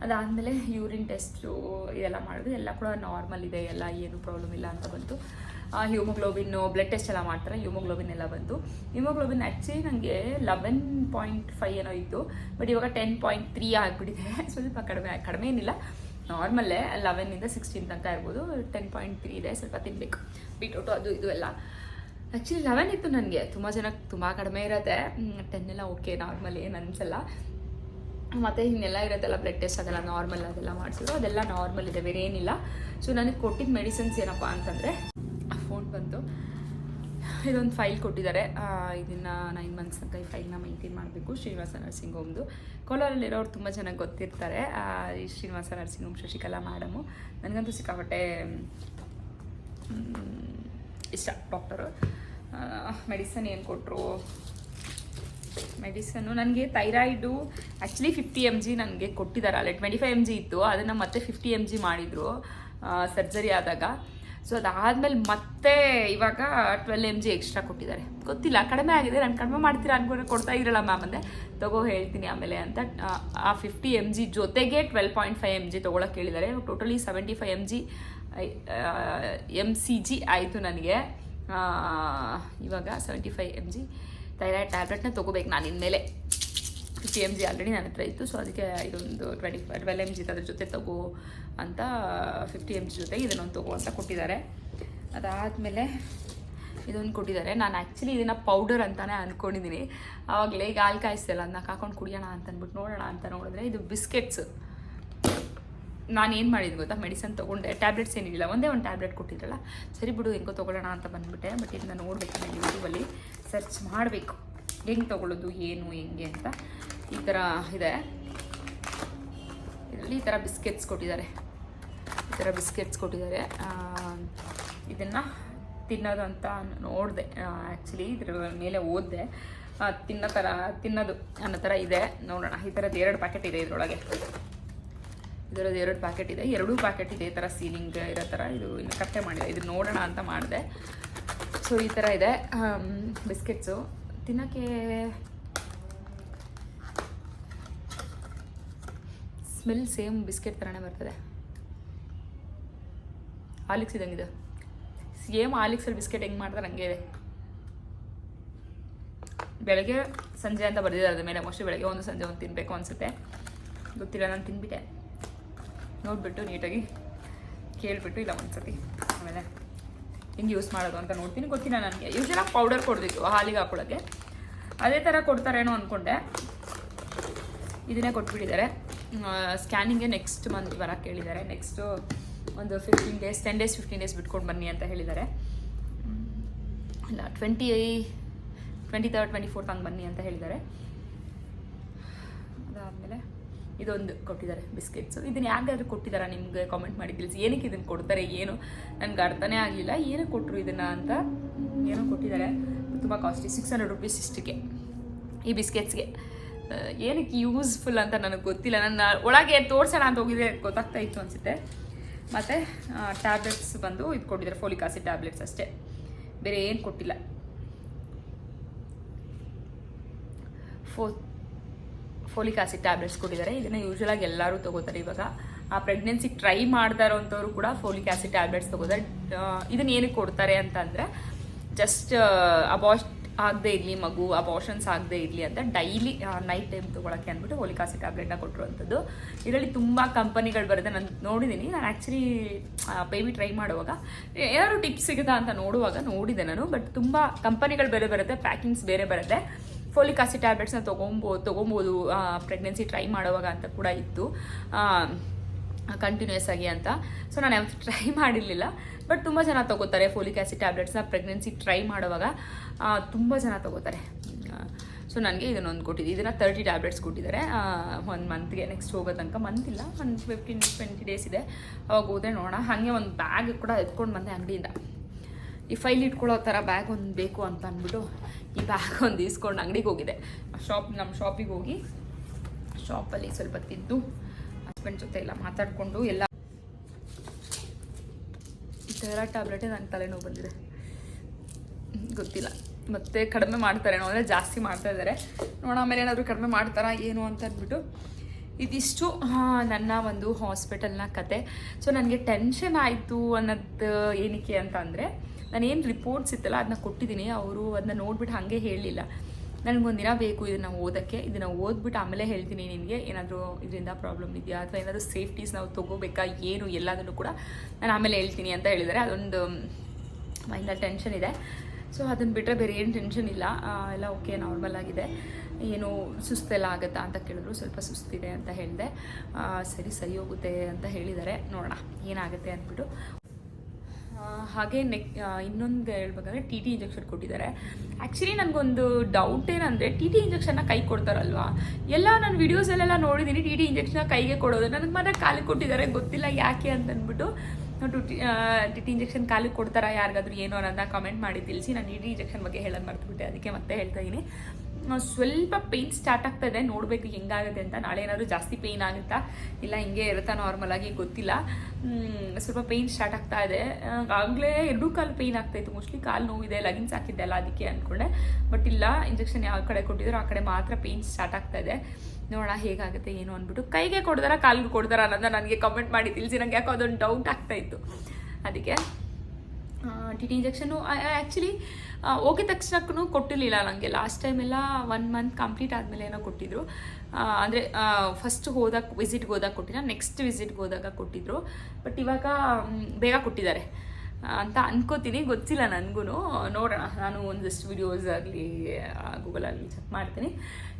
ಅದಾದಮೇಲೆ ಯೂರಿನ್ ಟೆಸ್ಟು ಇದೆಲ್ಲ ಮಾಡಿದ್ರು ಎಲ್ಲ ಕೂಡ ನಾರ್ಮಲ್ ಇದೆ. ಎಲ್ಲ ಏನು ಪ್ರಾಬ್ಲಮ್ ಇಲ್ಲ ಅಂತ ಬಂತು. ಹ್ಯೂಮೋಗ್ಲೋಬಿನ್ ಬ್ಲಡ್ ಟೆಸ್ಟ್ ಎಲ್ಲ ಮಾಡ್ತಾರೆ. ಹ್ಯೂಮೋಗ್ಲೋಬಿನ್ ಎಲ್ಲ ಬಂತು ಹ್ಯೂಮೋಗ್ಲೋಬಿನ್ ಆ್ಯಕ್ಚುಲಿ ನನಗೆ ಲೆವೆನ್ ಪಾಯಿಂಟ್ ಫೈವ್ ಏನೋ ಇತ್ತು. ಬಟ್ ಇವಾಗ ಟೆನ್ ಪಾಯಿಂಟ್ ತ್ರೀ ಆಗಿಬಿಟ್ಟಿದೆ. ಸ್ವಲ್ಪ ಕಡಿಮೆ ಕಡಿಮೆ ಏನಿಲ್ಲ. ನಾರ್ಮಲ್ಲೇ ಲೆವೆನ್ನಿಂದ ಸಿಕ್ಸ್ಟೀನ್ ತನಕ ಇರ್ಬೋದು. ಟೆನ್ ಪಾಯಿಂಟ್ ತ್ರೀ ಇದೆ. ಸ್ವಲ್ಪ ತಿನ್ನಬೇಕು ಬೀಟ್ರೂಟು ಅದು ಇದು ಎಲ್ಲ. ಆ್ಯಕ್ಚುಲಿ ಲೆವೆನ್ ಇತ್ತು ನನಗೆ ತುಂಬ ಜನಕ್ಕೆ ತುಂಬ ಕಡಿಮೆ ಇರುತ್ತೆ. ಟೆನ್ ಎಲ್ಲ ಓಕೆ ನಾರ್ಮಲ್ ಏನು ಅನಿಸಲ್ಲ. ಮತ್ತು ಇನ್ನೆಲ್ಲ ಇರುತ್ತಲ್ಲ ಬ್ಲಡ್ ಟೆಸ್ಟ್ ಅದೆಲ್ಲ ನಾರ್ಮಲ್ ಅದೆಲ್ಲ ಮಾಡಿಸಿದ್ರು. ಅದೆಲ್ಲ ನಾರ್ಮಲ್ ಇದೆ, ಬೇರೆ ಏನಿಲ್ಲ. ಸೊ ನನಗೆ ಕೊಟ್ಟಿದ್ದ ಮೆಡಿಸಿನ್ಸ್ ಏನಪ್ಪ ಅಂತಂದರೆ ಫೋನ್ ಬಂತು. ಇದೊಂದು ಫೈಲ್ ಕೊಟ್ಟಿದ್ದಾರೆ. ಇದನ್ನು ನೈನ್ ಮಂತ್ಸ್ ತನಕ ಈ ಫೈಲ್ನ ಮೈಂಟೈನ್ ಮಾಡಬೇಕು. ಶ್ರೀನಿವಾಸ ನರ್ಸಿಂಗ್ ಹೋಮ್ದು ಕೋಲಾರಲ್ಲಿರೋರು ತುಂಬ ಚೆನ್ನಾಗಿ ಗೊತ್ತಿರ್ತಾರೆ. ಈ Srinivasa nursing home Shashikala madam ನನಗಂತೂ ಸಿಕ್ಕಾಪಟ್ಟೆ ಇಷ್ಟ ಡಾಕ್ಟರು ಮೆಡಿಸನ್ ಏನು ಕೊಟ್ಟರು ಮೆಡಿಸನ್ನು. ನನಗೆ thyroid actually fifty M G ನನಗೆ ಕೊಟ್ಟಿದ್ದಾರೆ ಅಲ್ಲೇ. ಟ್ವೆಂಟಿ ಫೈವ್ ಎಂ ಜಿ ಇತ್ತು. ಅದನ್ನು ಮತ್ತೆ ಫಿಫ್ಟಿ ಎಂ ಜಿ ಮಾಡಿದರು ಸರ್ಜರಿ ಆದಾಗ. ಸೊ ಅದಾದಮೇಲೆ ಮತ್ತೆ ಇವಾಗ ಟ್ವೆಲ್ ಎಂ ಜಿ ಎಕ್ಸ್ಟ್ರಾ ಕೊಟ್ಟಿದ್ದಾರೆ. ಗೊತ್ತಿಲ್ಲ ಕಡಿಮೆ ಆಗಿದೆ. ನಾನು ಕಡಿಮೆ ಮಾಡ್ತೀರಾ ಅನ್ಕೊಂಡ್ರೆ ಕೊಡ್ತಾ ಇರಲ್ಲ ಮ್ಯಾಮ್ ಅಂದೆ. ತಗೋ ಹೇಳ್ತೀನಿ ಆಮೇಲೆ ಅಂತ ಆ, ಫಿಫ್ಟಿ ಎಂ ಜಿ ಜೊತೆಗೆ twelve point five M G ತೊಗೊಳಕ್ಕೆ ಹೇಳಿದ್ದಾರೆ. Totally seventy five M G M C G ಆಯಿತು ನನಗೆ. ಇವಾಗ seventy five M G. Thyroid ಟ್ಯಾಬ್ಲೆಟ್ನ ತೊಗೋಬೇಕು ನಾನು ಇನ್ಮೇಲೆ. ಫಿಫ್ಟಿ ಎಂ ಜಿ ಆಲ್ರೆಡಿ ನನ್ನ ಹತ್ರ ಇತ್ತು ಸೊ ಅದಕ್ಕೆ ಇದೊಂದು ಟ್ವೆಂಟಿ ಟ್ವೆಲ್ ಎಂ ಜಿ ಅದ್ರ ಜೊತೆ ತಗೋ ಅಂತ ಫಿಫ್ಟಿ ಎಂ ಜಿ ಜೊತೆ ಇದನ್ನೊಂದು ತಗೋ ಅಂತ ಕೊಟ್ಟಿದ್ದಾರೆ. ಅದಾದಮೇಲೆ ಇದೊಂದು ಕೊಟ್ಟಿದ್ದಾರೆ. ನಾನು ಆ್ಯಕ್ಚುಲಿ ಇದನ್ನು ಪೌಡರ್ ಅಂತಲೇ ಅಂದ್ಕೊಂಡಿದ್ದೀನಿ ಆವಾಗಲೇ ಈಗ ಹಾಲು ಕಾಯಿಸ್ತಿಲ್ಲ ಅದನ್ನ ಹಾಕೊಂಡು ಕುಡಿಯೋಣ ಅಂತ ಅಂದ್ಬಿಟ್ಟು ನೋಡೋಣ ಅಂತ ನೋಡಿದ್ರೆ ಇದು ಬಿಸ್ಕೆಟ್ಸ್ ನಾನು ಏನು ಮಾಡಿದ್ದು ಗೊತ್ತಾ? ಮೆಡಿಸನ್ ತೊಗೊಂಡೆ. ಟ್ಯಾಬ್ಲೆಟ್ಸ್ ಏನಿಲ್ಲ, ಒಂದೇ ಒಂದು ಟ್ಯಾಬ್ಲೆಟ್ ಕೊಟ್ಟಿದ್ರಲ್ಲ. ಸರಿ ಬಿಡು, ಹೆಂಗೋ ತೊಗೊಳ್ಳೋಣ ಅಂತ ಬಂದುಬಿಟ್ಟೆ. ಬಟ್ ಇದನ್ನ ನೋಡಬೇಕು ಯೂಟ್ಯೂಬಲ್ಲಿ ಸರ್ಚ್ ಮಾಡಬೇಕು. ಹೆಂಗೆ ತೊಗೊಳ್ಳೋದು ಏನು, ಹೆಂಗೆ ಅಂತ ಈ ಥರ ಇದೆ. ಇದರಲ್ಲಿ ಈ ಥರ ಬಿಸ್ಕೆಟ್ಸ್ ಕೊಟ್ಟಿದ್ದಾರೆ. ಈ ಥರ ಬಿಸ್ಕೆಟ್ಸ್ ಕೊಟ್ಟಿದ್ದಾರೆ. ಇದನ್ನು ತಿನ್ನೋದು ಅಂತ ನೋಡಿದೆ ಆ್ಯಕ್ಚುಲಿ ಇದ್ರ ಮೇಲೆ ಓದಿದೆ. ತಿನ್ನೋ ಥರ ತಿನ್ನೋದು ಅನ್ನೋ ಥರ ಇದೆ. ನೋಡೋಣ, ಈ ಥರದ್ದು ಎರಡು ಪ್ಯಾಕೆಟ್ ಇದೆ ಇದರೊಳಗೆ. ಇದರದ್ದು ಎರಡು ಪ್ಯಾಕೆಟ್ ಇದೆ. ಎರಡೂ ಪ್ಯಾಕೆಟ್ ಇದೆ ಈ ಥರ ಸೀಲಿಂಗ್ ಇರೋ ಥರ ಇದು ಇನ್ನು ಕಟ್ಟೆ ಮಾಡಿದೆ. ಇದು ನೋಡೋಣ ಅಂತ ಮಾಡಿದೆ. ಸೊ, ಈ ಥರ ಇದೆ. ಬಿಸ್ಕೆಟ್ಸು. ತಿನ್ನೋಕ್ಕೆ ಸ್ಮೆಲ್ ಸೇಮ್ ಬಿಸ್ಕೆಟ್ ಥರನೇ ಬರ್ತದೆ. ಆಲಿಕ್ಸ್ ಇದಂಗಿದೆ ಸೇಮ್ ಆಲಿಕ್ಸಲ್ಲಿ ಬಿಸ್ಕೆಟ್ ಹೆಂಗೆ ಮಾಡ್ತಾರೆ ಹಂಗೆ ಇದೆ. ಬೆಳಗ್ಗೆ, ಸಂಜೆ ಅಂತ ಬರ್ದಿದ್ದಾರೆ ಅದ್ರ ಮೇಲೆ. ಮೋಸ್ಟ್ಲಿ ಬೆಳಗ್ಗೆ ಒಂದು, ಸಂಜೆ ಒಂದು ತಿನ್ನಬೇಕು ಅನಿಸುತ್ತೆ. ಗೊತ್ತಿಲ್ಲ, ನಾನು ತಿನ್ಬಿಟ್ಟೆ. ನೋಡಿಬಿಟ್ಟು ನೀಟಾಗಿ ಕೇಳಿಬಿಟ್ಟು ಇಲ್ಲ ಒಂದ್ಸತಿ. ಆಮೇಲೆ ಹೆಂಗೆ ಯೂಸ್ ಮಾಡೋದು ಅಂತ ನೋಡ್ತೀನಿ. ಗೊತ್ತಿಲ್ಲ ನನಗೆ. ಯೂಶಲಾಗಿ ಪೌಡರ್ ಕೊಡಬೇಕು ಹಾಲಿಗೆ ಹಾಕೊಳ್ಳೋಕ್ಕೆ. ಅದೇ ಥರ ಕೊಡ್ತಾರೇನೋ ಅಂದ್ಕೊಂಡೆ ಇದನ್ನೇ ಕೊಟ್ಬಿಟ್ಟಿದ್ದಾರೆ. ಸ್ಕ್ಯಾನಿಂಗ್ಗೆ ನೆಕ್ಸ್ಟ್ ಮಂತ್ ಬರೋಕ್ಕೆ ಹೇಳಿದ್ದಾರೆ. ನೆಕ್ಸ್ಟು ಒಂದು fifteen days ten days fifteen days ಬಿಟ್ಕೊಂಡು ಬನ್ನಿ ಅಂತ ಹೇಳಿದ್ದಾರೆ. ಇಲ್ಲ twenty twenty third twenty fourth ಹಂಗೆ ಬನ್ನಿ ಅಂತ ಹೇಳಿದ್ದಾರೆ. ಇದೊಂದು ಕೊಟ್ಟಿದ್ದಾರೆ ಬಿಸ್ಕೆಟ್ಸು ಇದನ್ನು ಯಾಕಾದ್ರೂ ಕೊಟ್ಟಿದ್ದಾರೆ ನಿಮಗೆ ಕಾಮೆಂಟ್ ಮಾಡಿ ತಿಳಿಸಿ ಏನಕ್ಕೆ ಇದನ್ನು ಕೊಡ್ತಾರೆ, ಏನು? ನನಗೆ ಅರ್ಥನೇ ಆಗಲಿಲ್ಲ ಏನಕ್ಕೆ ಕೊಟ್ಟರು ಇದನ್ನು ಅಂತ? ಏನೋ ಕೊಟ್ಟಿದ್ದಾರೆ. ತುಂಬ ಕಾಸ್ಟ್ಲಿ ಸಿಕ್ಸ್ ಹಂಡ್ರೆಡ್ ರುಪೀಸ್ ಇಷ್ಟಕ್ಕೆ ಈ ಬಿಸ್ಕೆಟ್ಸ್ಗೆ. ಏನಕ್ಕೆ ಯೂಸ್ಫುಲ್ ಅಂತ ನನಗೆ ಗೊತ್ತಿಲ್ಲ. ನನ್ನ ಒಳಗೆ ತೋರಿಸೋಣ ಅಂತ ಹೋಗಿದ್ರೆ ಗೊತ್ತಾಗ್ತಾ ಇತ್ತು ಅನಿಸುತ್ತೆ. ಮತ್ತು ಟ್ಯಾಬ್ಲೆಟ್ಸ್ ಬಂದು ಇದು ಕೊಟ್ಟಿದ್ದಾರೆ. ಫೋಲಿಕ್ ಆಸಿಡ್ ಟ್ಯಾಬ್ಲೆಟ್ಸ್ ಅಷ್ಟೇ. ಬೇರೆ ಏನು ಕೊಟ್ಟಿಲ್ಲ. ಫೋ ಫೋಲಿಕ್ ಆಸಿಡ್ ಟ್ಯಾಬ್ಲೆಟ್ಸ್ ಕೊಟ್ಟಿದ್ದಾರೆ ಇದನ್ನು ಯೂಶ್ವಲಾಗಿ ಎಲ್ಲರೂ ತಗೋತಾರೆ. ಇವಾಗ ಆ ಪ್ರೆಗ್ನೆನ್ಸಿ ಟ್ರೈ ಮಾಡ್ತಾ ಕೂಡ ಫೋಲಿಕ್ ಆಸಿಡ್ ಟ್ಯಾಬ್ಲೆಟ್ಸ್ ತಗೋತಾರೆ. ಇದನ್ನ ಏನಕ್ಕೆ ಕೊಡ್ತಾರೆ ಅಂತಂದರೆ ಜಸ್ಟ್ ಅಬಾಷ್ ಆಗದೆ ಇರಲಿ, ಮಗು ಅಬಾಷನ್ಸ್ ಆಗದೆ ಇರಲಿ ಅಂತ ಡೈಲಿ ನೈಟ್ ಟೈಮ್ ತೊಗೊಳಕ್ಕೆ ಅಂದ್ಬಿಟ್ಟು ಫೋಲಿಕ್ ಆಸಿಡ್ ಟ್ಯಾಬ್ಲೆಟ್ನ ಕೊಟ್ಟಿರುವಂಥದ್ದು. ಇದರಲ್ಲಿ ತುಂಬ ಕಂಪನಿಗಳು ಬರುತ್ತೆ. ನಾನು ನೋಡಿದ್ದೀನಿ ನಾನು ಆ್ಯಕ್ಚುಲಿ ಬೇಬಿ ಟ್ರೈ ಮಾಡುವಾಗ ಏನಾದ್ರು ಟಿಪ್ಸ್ ಸಿಗುತ್ತಾ ಅಂತ ನೋಡುವಾಗ ನೋಡಿದೆ ನಾನು. ಬಟ್ ತುಂಬ ಕಂಪನಿಗಳು ಬೇರೆ ಬರುತ್ತೆ ಪ್ಯಾಕಿಂಗ್ಸ್ ಬೇರೆ ಬರುತ್ತೆ. ಫೋಲಿಕ್ ಆಸಿಡ್ ಟ್ಯಾಬ್ಲೆಟ್ಸ್ನ ತೊಗೊಬೋದು ತೊಗೊಬೋದು ಪ್ರೆಗ್ನೆನ್ಸಿ ಟ್ರೈ ಮಾಡುವಾಗ ಅಂತ ಕೂಡ ಇತ್ತು. ಕಂಟಿನ್ಯೂಸ್ ಆಗಿ ಅಂತ. ಸೊ ನಾನು ಯಾವತ್ತೂ ಟ್ರೈ ಮಾಡಿರಲಿಲ್ಲ. ಬಟ್ ತುಂಬ ಜನ ತೊಗೋತಾರೆ ಫೋಲಿಕ್ ಆಸಿಡ್ ಟ್ಯಾಬ್ಲೆಟ್ಸ್ನ ಪ್ರೆಗ್ನೆನ್ಸಿ ಟ್ರೈ ಮಾಡುವಾಗ. ತುಂಬ ಜನ ತೊಗೋತಾರೆ. ಸೊ ನನಗೆ ಇದನ್ನೊಂದು ಕೊಟ್ಟಿದ್ದೆ. ಇದನ್ನು ತರ್ಟಿ ಟ್ಯಾಬ್ಲೆಟ್ಸ್ ಕೊಟ್ಟಿದ್ದಾರೆ. ಒಂದು ಮಂತ್ಗೆ ನೆಕ್ಸ್ಟ್ ಹೋಗೋ ತನಕ ಮಂತ್ ಇಲ್ಲ ಒಂದು ಫಿಫ್ಟೀನ್ ಟ್ವೆಂಟಿ ಡೇಸ್ ಇದೆ. ಅವಾಗ ಹೋದ್ರೆ ನೋಡೋಣ. ಹಾಗೆ ಒಂದು ಬ್ಯಾಗ್ ಕೂಡ ಎತ್ಕೊಂಡು ಬಂದೆ ಅಂಗಡಿಯಿಂದ. ಈ ಫೈಲ್ ಇಟ್ಕೊಳ್ಳೋ ಥರ ಬ್ಯಾಗ್ ಒಂದು ಬೇಕು ಅಂತ ಅಂದ್ಬಿಟ್ಟು ಈ ಬ್ಯಾಗ್ ಒಂದು ಇಸ್ಕೊಂಡು ಅಂಗಡಿಗೆ ಹೋಗಿದೆ. ಶಾಪ್ ನಮ್ಮ ಶಾಪಿಗೆ ಹೋಗಿ ಶಾಪಲ್ಲಿ ಸ್ವಲ್ಪ ತಿದ್ದು ಹಸ್ಬೆಂಡ್ ಜೊತೆ ಎಲ್ಲ ಮಾತಾಡಿಕೊಂಡು ಎಲ್ಲ ಈ ಥರ ಟ್ಯಾಬ್ಲೆಟೇ ನನ್ನ ತಲೆನೋವು ಬಂದಿದೆ. ಗೊತ್ತಿಲ್ಲ. ಮತ್ತೆ ಕಡಿಮೆ ಮಾಡ್ತಾರೇನೋ ಅಂದರೆ ಜಾಸ್ತಿ ಮಾಡ್ತಾ ಇದ್ದಾರೆ ನೋಡೋಣ ಆಮೇಲೆ ಏನಾದರೂ ಕಡಿಮೆ ಮಾಡ್ತಾರಾ ಏನು ಅಂತ ಅಂದ್ಬಿಟ್ಟು ಇದಿಷ್ಟು ನನ್ನ ಒಂದು ಹಾಸ್ಪಿಟಲ್ನ ಕತೆ. ಸೊ ನನಗೆ ಟೆನ್ಷನ್ ಆಯಿತು ಅನ್ನೋದು ಏನಕ್ಕೆ ಅಂತ ಅಂದರೆ ನಾನೇನು ರಿಪೋರ್ಟ್ಸ್ ಇತ್ತಲ್ಲ ಅದನ್ನ ಕೊಟ್ಟಿದ್ದೀನಿ ಅವರು ಅದನ್ನ ನೋಡ್ಬಿಟ್ಟು ಹಾಗೆ ಹೇಳಲಿಲ್ಲ. ನನಗೊಂದಿನ ಬೇಕು ಇದನ್ನು ಓದೋಕ್ಕೆ, ಇದನ್ನು ಓದ್ಬಿಟ್ಟು ಆಮೇಲೆ ಹೇಳ್ತೀನಿ ನಿನಗೆ, ಏನಾದರೂ ಇದರಿಂದ ಪ್ರಾಬ್ಲಮ್ ಇದೆಯಾ? ಅಥವಾ ಏನಾದರೂ ಸೇಫ್ಟೀಸ್ ನಾವು ತೊಗೋಬೇಕಾ? ಏನು? ಎಲ್ಲದನ್ನು ಕೂಡ ನಾನು ಆಮೇಲೆ ಹೇಳ್ತೀನಿ ಅಂತ ಹೇಳಿದರೆ. ಅದೊಂದು ಮೈಂಡಲ್ಲಿ ಟೆನ್ಷನ್ ಇದೆ. ಸೊ ಅದನ್ನು ಬಿಟ್ಟರೆ ಬೇರೆ ಏನು ಟೆನ್ಷನ್ ಇಲ್ಲ. ಎಲ್ಲ ಓಕೆ ನಾರ್ಮಲ್ ಆಗಿದೆ. ಏನು ಸುಸ್ತೆಲ್ಲ ಆಗುತ್ತಾ ಅಂತ ಕೇಳಿದ್ರು. ಸ್ವಲ್ಪ ಸುಸ್ತಿದೆ ಅಂತ ಹೇಳಿದೆ. ಸರಿ ಸರಿ ಹೋಗುತ್ತೆ ಅಂತ ಹೇಳಿದ್ದಾರೆ ನೋಡೋಣ, ಏನಾಗುತ್ತೆ ಅಂದ್ಬಿಟ್ಟು. ಹಾಗೆ ನೆಕ್ ಇನ್ನೊಂದು ಹೇಳ್ಬೇಕಂದ್ರೆ ಟಿ ಟಿ ಇಂಜೆಕ್ಷನ್ ಕೊಟ್ಟಿದ್ದಾರೆ. ಆ್ಯಕ್ಚುಲಿ ನನಗೊಂದು ಡೌಟ್ ಏನಂದರೆ ಟಿ ಟಿ ಇಂಜೆಕ್ಷನ್ನ ಕೈ ಕೊಡ್ತಾರಲ್ವಾ? ಎಲ್ಲ ನಾನು ವೀಡಿಯೋಸಲ್ಲೆಲ್ಲ ನೋಡಿದ್ದೀನಿ ಟಿ ಟಿ ಇಂಜೆಕ್ಷನ್ನ ಕೈಗೆ ಕೊಡೋದು. ನನಗೆ ಮಾತ್ರ ಕಾಲಿಗೆ ಕೊಟ್ಟಿದ್ದಾರೆ, ಗೊತ್ತಿಲ್ಲ ಯಾಕೆ ಅಂತ ಅಂದ್ಬಿಟ್ಟು ಟು ಟಿ ಟಿ ಇಂಜೆಕ್ಷನ್ ಕಾಲಿಗೆ ಕೊಡ್ತಾರಾ ಯಾರಿಗಾದ್ರೂ ಏನೋ ಅನ್ನೋದನ್ನ ಕಮೆಂಟ್ ಮಾಡಿ ತಿಳಿಸಿ. ನಾನು ಟಿ ಇಂಜೆಕ್ಷನ್ ಬಗ್ಗೆ ಹೇಳೋದು ಮರ್ತುಬಿಟ್ಟೆ, ಅದಕ್ಕೆ ಮತ್ತೆ ಹೇಳ್ತಾ ಇದ್ದೀನಿ ಸ್ವಲ್ಪ ಪೇಯ್ನ್ ಸ್ಟಾರ್ಟ್ ಆಗ್ತಾ ಇದೆ. ನೋಡಬೇಕು ಹೆಂಗಾಗುತ್ತೆ ಅಂತ. ನಾಳೆ ಏನಾದರೂ ಜಾಸ್ತಿ ಪೇಯ್ನ್ ಆಗುತ್ತಾ? ಇಲ್ಲ, ಹಿಂಗೆ ಇರುತ್ತಾ ನಾರ್ಮಲ್ ಆಗಿ ಗೊತ್ತಿಲ್ಲ. ಸ್ವಲ್ಪ ಪೇಯ್ನ್ ಸ್ಟಾರ್ಟ್ ಆಗ್ತಾ ಇದೆ. ಆಗಲೇ ಎರಡೂ ಕಾಲು ಪೇಯ್ನ್ ಆಗ್ತಾಯಿತ್ತು ಮೋಸ್ಟ್ಲಿ ಕಾಲು ನೋವಿದೆ ಲಗಿನ್ಸ್ ಹಾಕಿದ್ದೆ ಅಲ್ಲ ಅದಕ್ಕೆ ಅಂದ್ಕೊಂಡೆ ಬಟ್ ಇಲ್ಲ ಇಂಜೆಕ್ಷನ್ ಯಾವ ಕಡೆ ಕೊಟ್ಟಿದ್ರು ಆ ಕಡೆ ಮಾತ್ರ ಪೇಯ್ನ್ ಸ್ಟಾರ್ಟ್ ಆಗ್ತಾ ಇದೆ. ನೋಡೋಣ ಹೇಗಾಗುತ್ತೆ, ಏನು ಅಂದ್ಬಿಟ್ಟು ಕೈಗೆ ಕೊಡ್ದಾರ, ಕಾಲಿಗೆ ಕೊಡ್ದಾರ ಅನ್ನೋದನ್ನ ನನಗೆ ಕಮೆಂಟ್ ಮಾಡಿ ತಿಳಿಸಿ. ನಂಗೆ ಯಾಕೋ ಅದೊಂದು ಡೌಟ್ ಆಗ್ತಾ ಇತ್ತು. ಅದಕ್ಕೆ ಟಿ ಟಿ ಇಂಜೆಕ್ಷನು ಆ್ಯಕ್ಚುಲಿ ಹೋಗಿದ ತಕ್ಷಣಕ್ಕೂ ಕೊಟ್ಟಿರಲಿಲ್ಲ ನನಗೆ ಲಾಸ್ಟ್ ಟೈಮೆಲ್ಲ ಒನ್ ಮಂತ್ ಕಂಪ್ಲೀಟ್ ಆದಮೇಲೆ ಏನೋ ಕೊಟ್ಟಿದ್ರು. ಅಂದರೆ ಫಸ್ಟ್ ಹೋದಾಗ ವಿಸಿಟ್ಗೆ ಹೋದಾಗ ಕೊಟ್ಟಿಲ್ಲ ನೆಕ್ಸ್ಟ್ ವಿಸಿಟ್ಗೆ ಹೋದಾಗ ಕೊಟ್ಟಿದ್ರು. ಬಟ್ ಇವಾಗ ಬೇಗ ಕೊಟ್ಟಿದ್ದಾರೆ. ಅಂತ ಅನ್ಕೋತೀನಿ. ಗೊತ್ತಿಲ್ಲ ನನಗೂ ನೋಡೋಣ. ನಾನು ಒಂದಷ್ಟು ವಿಡಿಯೋಸ್ ಆಗಲಿ ಗೂಗಲಲ್ಲಿ ಚೆಕ್ ಮಾಡ್ತೀನಿ.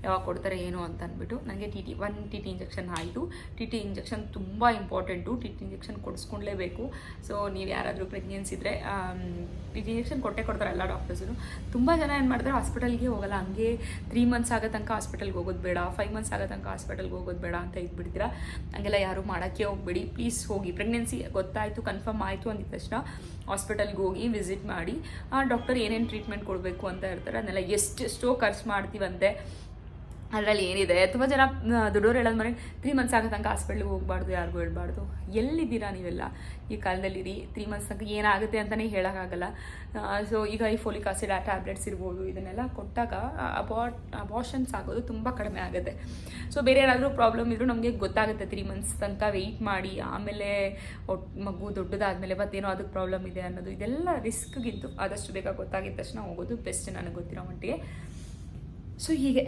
ಯಾವಾಗ ಕೊಡ್ತಾರೆ ಏನು ಅಂತ ಅಂದ್ಬಿಟ್ಟು ನನಗೆ T T one T T injection ಆಯಿತು. ಟಿ ಟಿ ಇಂಜೆಕ್ಷನ್ ತುಂಬ ಇಂಪಾರ್ಟೆಂಟು ಟಿ ಟಿ ಇಂಜೆಕ್ಷನ್ ಕೊಡಿಸ್ಕೊಳ್ಲೇಬೇಕು ಸೊ ನೀವು ಯಾರಾದರೂ ಪ್ರೆಗ್ನೆನ್ಸ್ ಇದ್ದರೆ ಟಿ ಟಿ ಇಂಜೆಕ್ಷನ್ ಕೊಟ್ಟೆ ಕೊಡ್ತಾರೆ ಎಲ್ಲ ಡಾಕ್ಟರ್ಸು ತುಂಬ ಜನ ಏನು ಮಾಡ್ತಾರೆ ಹಾಸ್ಪಿಟಲ್ಗೆ ಹೋಗಲ್ಲ. ಹಂಗೆ ತ್ರೀ ಮಂತ್ಸ್ ಆಗೋ ತನಕ ಹಾಸ್ಪಿಟಲ್ಗೆ ಹೋಗೋದು ಬೇಡ. ಫೈವ್ ಮಂತ್ಸ್ ಆಗೋ ತನಕ ಹಾಸ್ಪಿಟಲ್ಗೆ ಹೋಗೋದು ಬೇಡ ಅಂತ ಇದ್ಬಿಡ್ತೀರಾ? ಹಂಗೆಲ್ಲ ಯಾರು ಮಾಡೋಕ್ಕೆ ಹೋಗ್ಬೇಡಿ. ಪ್ಲೀಸ್ ಹೋಗಿ. ಪ್ರೆಗ್ನೆನ್ಸಿ ಗೊತ್ತಾಯಿತು ಕನ್ಫರ್ಮ್ ಆಯಿತು ಅಂದಿದ ತಕ್ಷಣ ಹಾಸ್ಪಿಟಲ್ಗೆ ಹೋಗಿ ವಿಸಿಟ್ ಮಾಡಿ, ಆ ಡಾಕ್ಟರ್ ಏನೇನು ಟ್ರೀಟ್ಮೆಂಟ್ ಕೊಡಬೇಕು ಅಂತ ಇರ್ತಾರೆ ಅದನ್ನೆಲ್ಲ ಎಷ್ಟೆಷ್ಟೋ ಖರ್ಚು ಮಾಡ್ತೀವಂತೆ. ಅದರಲ್ಲಿ ಏನಿದೆ? ತುಂಬ ಜನ ದೊಡ್ಡವರು ಹೇಳೋದು ಮನೆ ತ್ರೀ ಮಂತ್ಸ್ ಆಗೋ ತನಕ ಹಾಸ್ಪಿಟ್ಲಿಗೆ ಹೋಗ್ಬಾರ್ದು, ಯಾರಿಗೂ ಹೇಳ್ಬಾರ್ದು. ಎಲ್ಲಿದ್ದೀರಾ ನೀವೆಲ್ಲ? ಈ ಕಾಲದಲ್ಲಿರಿ ತ್ರೀ ಮಂತ್ಸ್ ತನಕ ಏನಾಗುತ್ತೆ ಅಂತಲೇ ಹೇಳೋಕ್ಕಾಗಲ್ಲ. ಸೊ ಈಗ ಈ ಫೋಲಿಕ್ ಆಸಿಡ್ ಟ್ಯಾಬ್ಲೆಟ್ಸ್ ಇರ್ಬೋದು, ಇದನ್ನೆಲ್ಲ ಕೊಟ್ಟಾಗ ಅಬಾಟ್ ಅಬಾಷನ್ಸ್ ಆಗೋದು ತುಂಬ ಕಡಿಮೆ ಆಗುತ್ತೆ. ಸೊ ಬೇರೆ ಏನಾದರೂ ಪ್ರಾಬ್ಲಮ್ ಇದ್ದರೂ ನಮಗೆ ಗೊತ್ತಾಗುತ್ತೆ ತ್ರೀ ಮಂತ್ಸ್ ತನಕ ವೆಯ್ಟ್ ಮಾಡಿ, ಆಮೇಲೆ ಮಗು ದೊಡ್ಡದಾದಮೇಲೆ ಮತ್ತೇನೋ ಅದಕ್ಕೆ ಪ್ರಾಬ್ಲಮ್ ಇದೆ ಅನ್ನೋದು, ಇದೆಲ್ಲ ರಿಸ್ಕ್ಗಿಂತು ಆದಷ್ಟು ಬೇಗ ಗೊತ್ತಾಗಿದ್ದ ತಕ್ಷಣ ಹೋಗೋದು ಬೆಸ್ಟ್ ನನಗೆ ಗೊತ್ತಿರೋ ಮಟ್ಟಿಗೆ. ಸೊ ಹೀಗೆ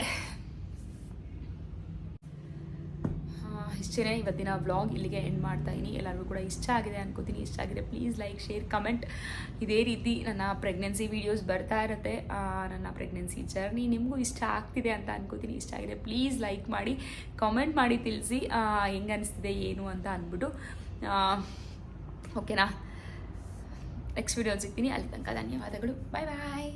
ಇಷ್ಟೇ ಇವತ್ತಿನ ವ್ಲಾಗ್ ಇಲ್ಲಿಗೆ ಎಂಡ್ ಮಾಡ್ತಾ ಇನಿ ಎಲ್ಲರಿಗೂ ಕೂಡ ಇಷ್ಟ ಆಗಿದೆ ಅನ್ಕೋತೀನಿ. ಇಷ್ಟ ಆಗಿದೆ ಪ್ಲೀಸ್ ಲೈಕ್ ಶೇರ್ ಕಮೆಂಟ್ ಇದೇ ರೀತಿ ನನ್ನ ಪ್ರೆಗ್ನೆನ್ಸಿ ವೀಡಿಯೋಸ್ ಬರ್ತಾ ಇರುತ್ತೆ. ನನ್ನ ಪ್ರೆಗ್ನೆನ್ಸಿ ಜರ್ನಿ ನಿಮಗೂ ಇಷ್ಟ ಆಗ್ತಿದೆ ಅಂತ ಅನ್ಕೋತೀನಿ. ಇಷ್ಟ ಆಗಿದೆ ಪ್ಲೀಸ್ ಲೈಕ್ ಮಾಡಿ ಕಮೆಂಟ್ ಮಾಡಿ, ತಿಳಿಸಿ. ಹೆಂಗೆ ಅನಿಸ್ತಿದೆ, ಏನು ಅಂತ ಅಂದ್ಬಿಟ್ಟು ಓಕೆನಾ ನೆಕ್ಸ್ಟ್ ವೀಡಿಯೋ ಸಿಗ್ತೀನಿ. ಅಲ್ಲಿ ತನಕ ಧನ್ಯವಾದಗಳು. ಬಾಯ್ ಬಾಯ್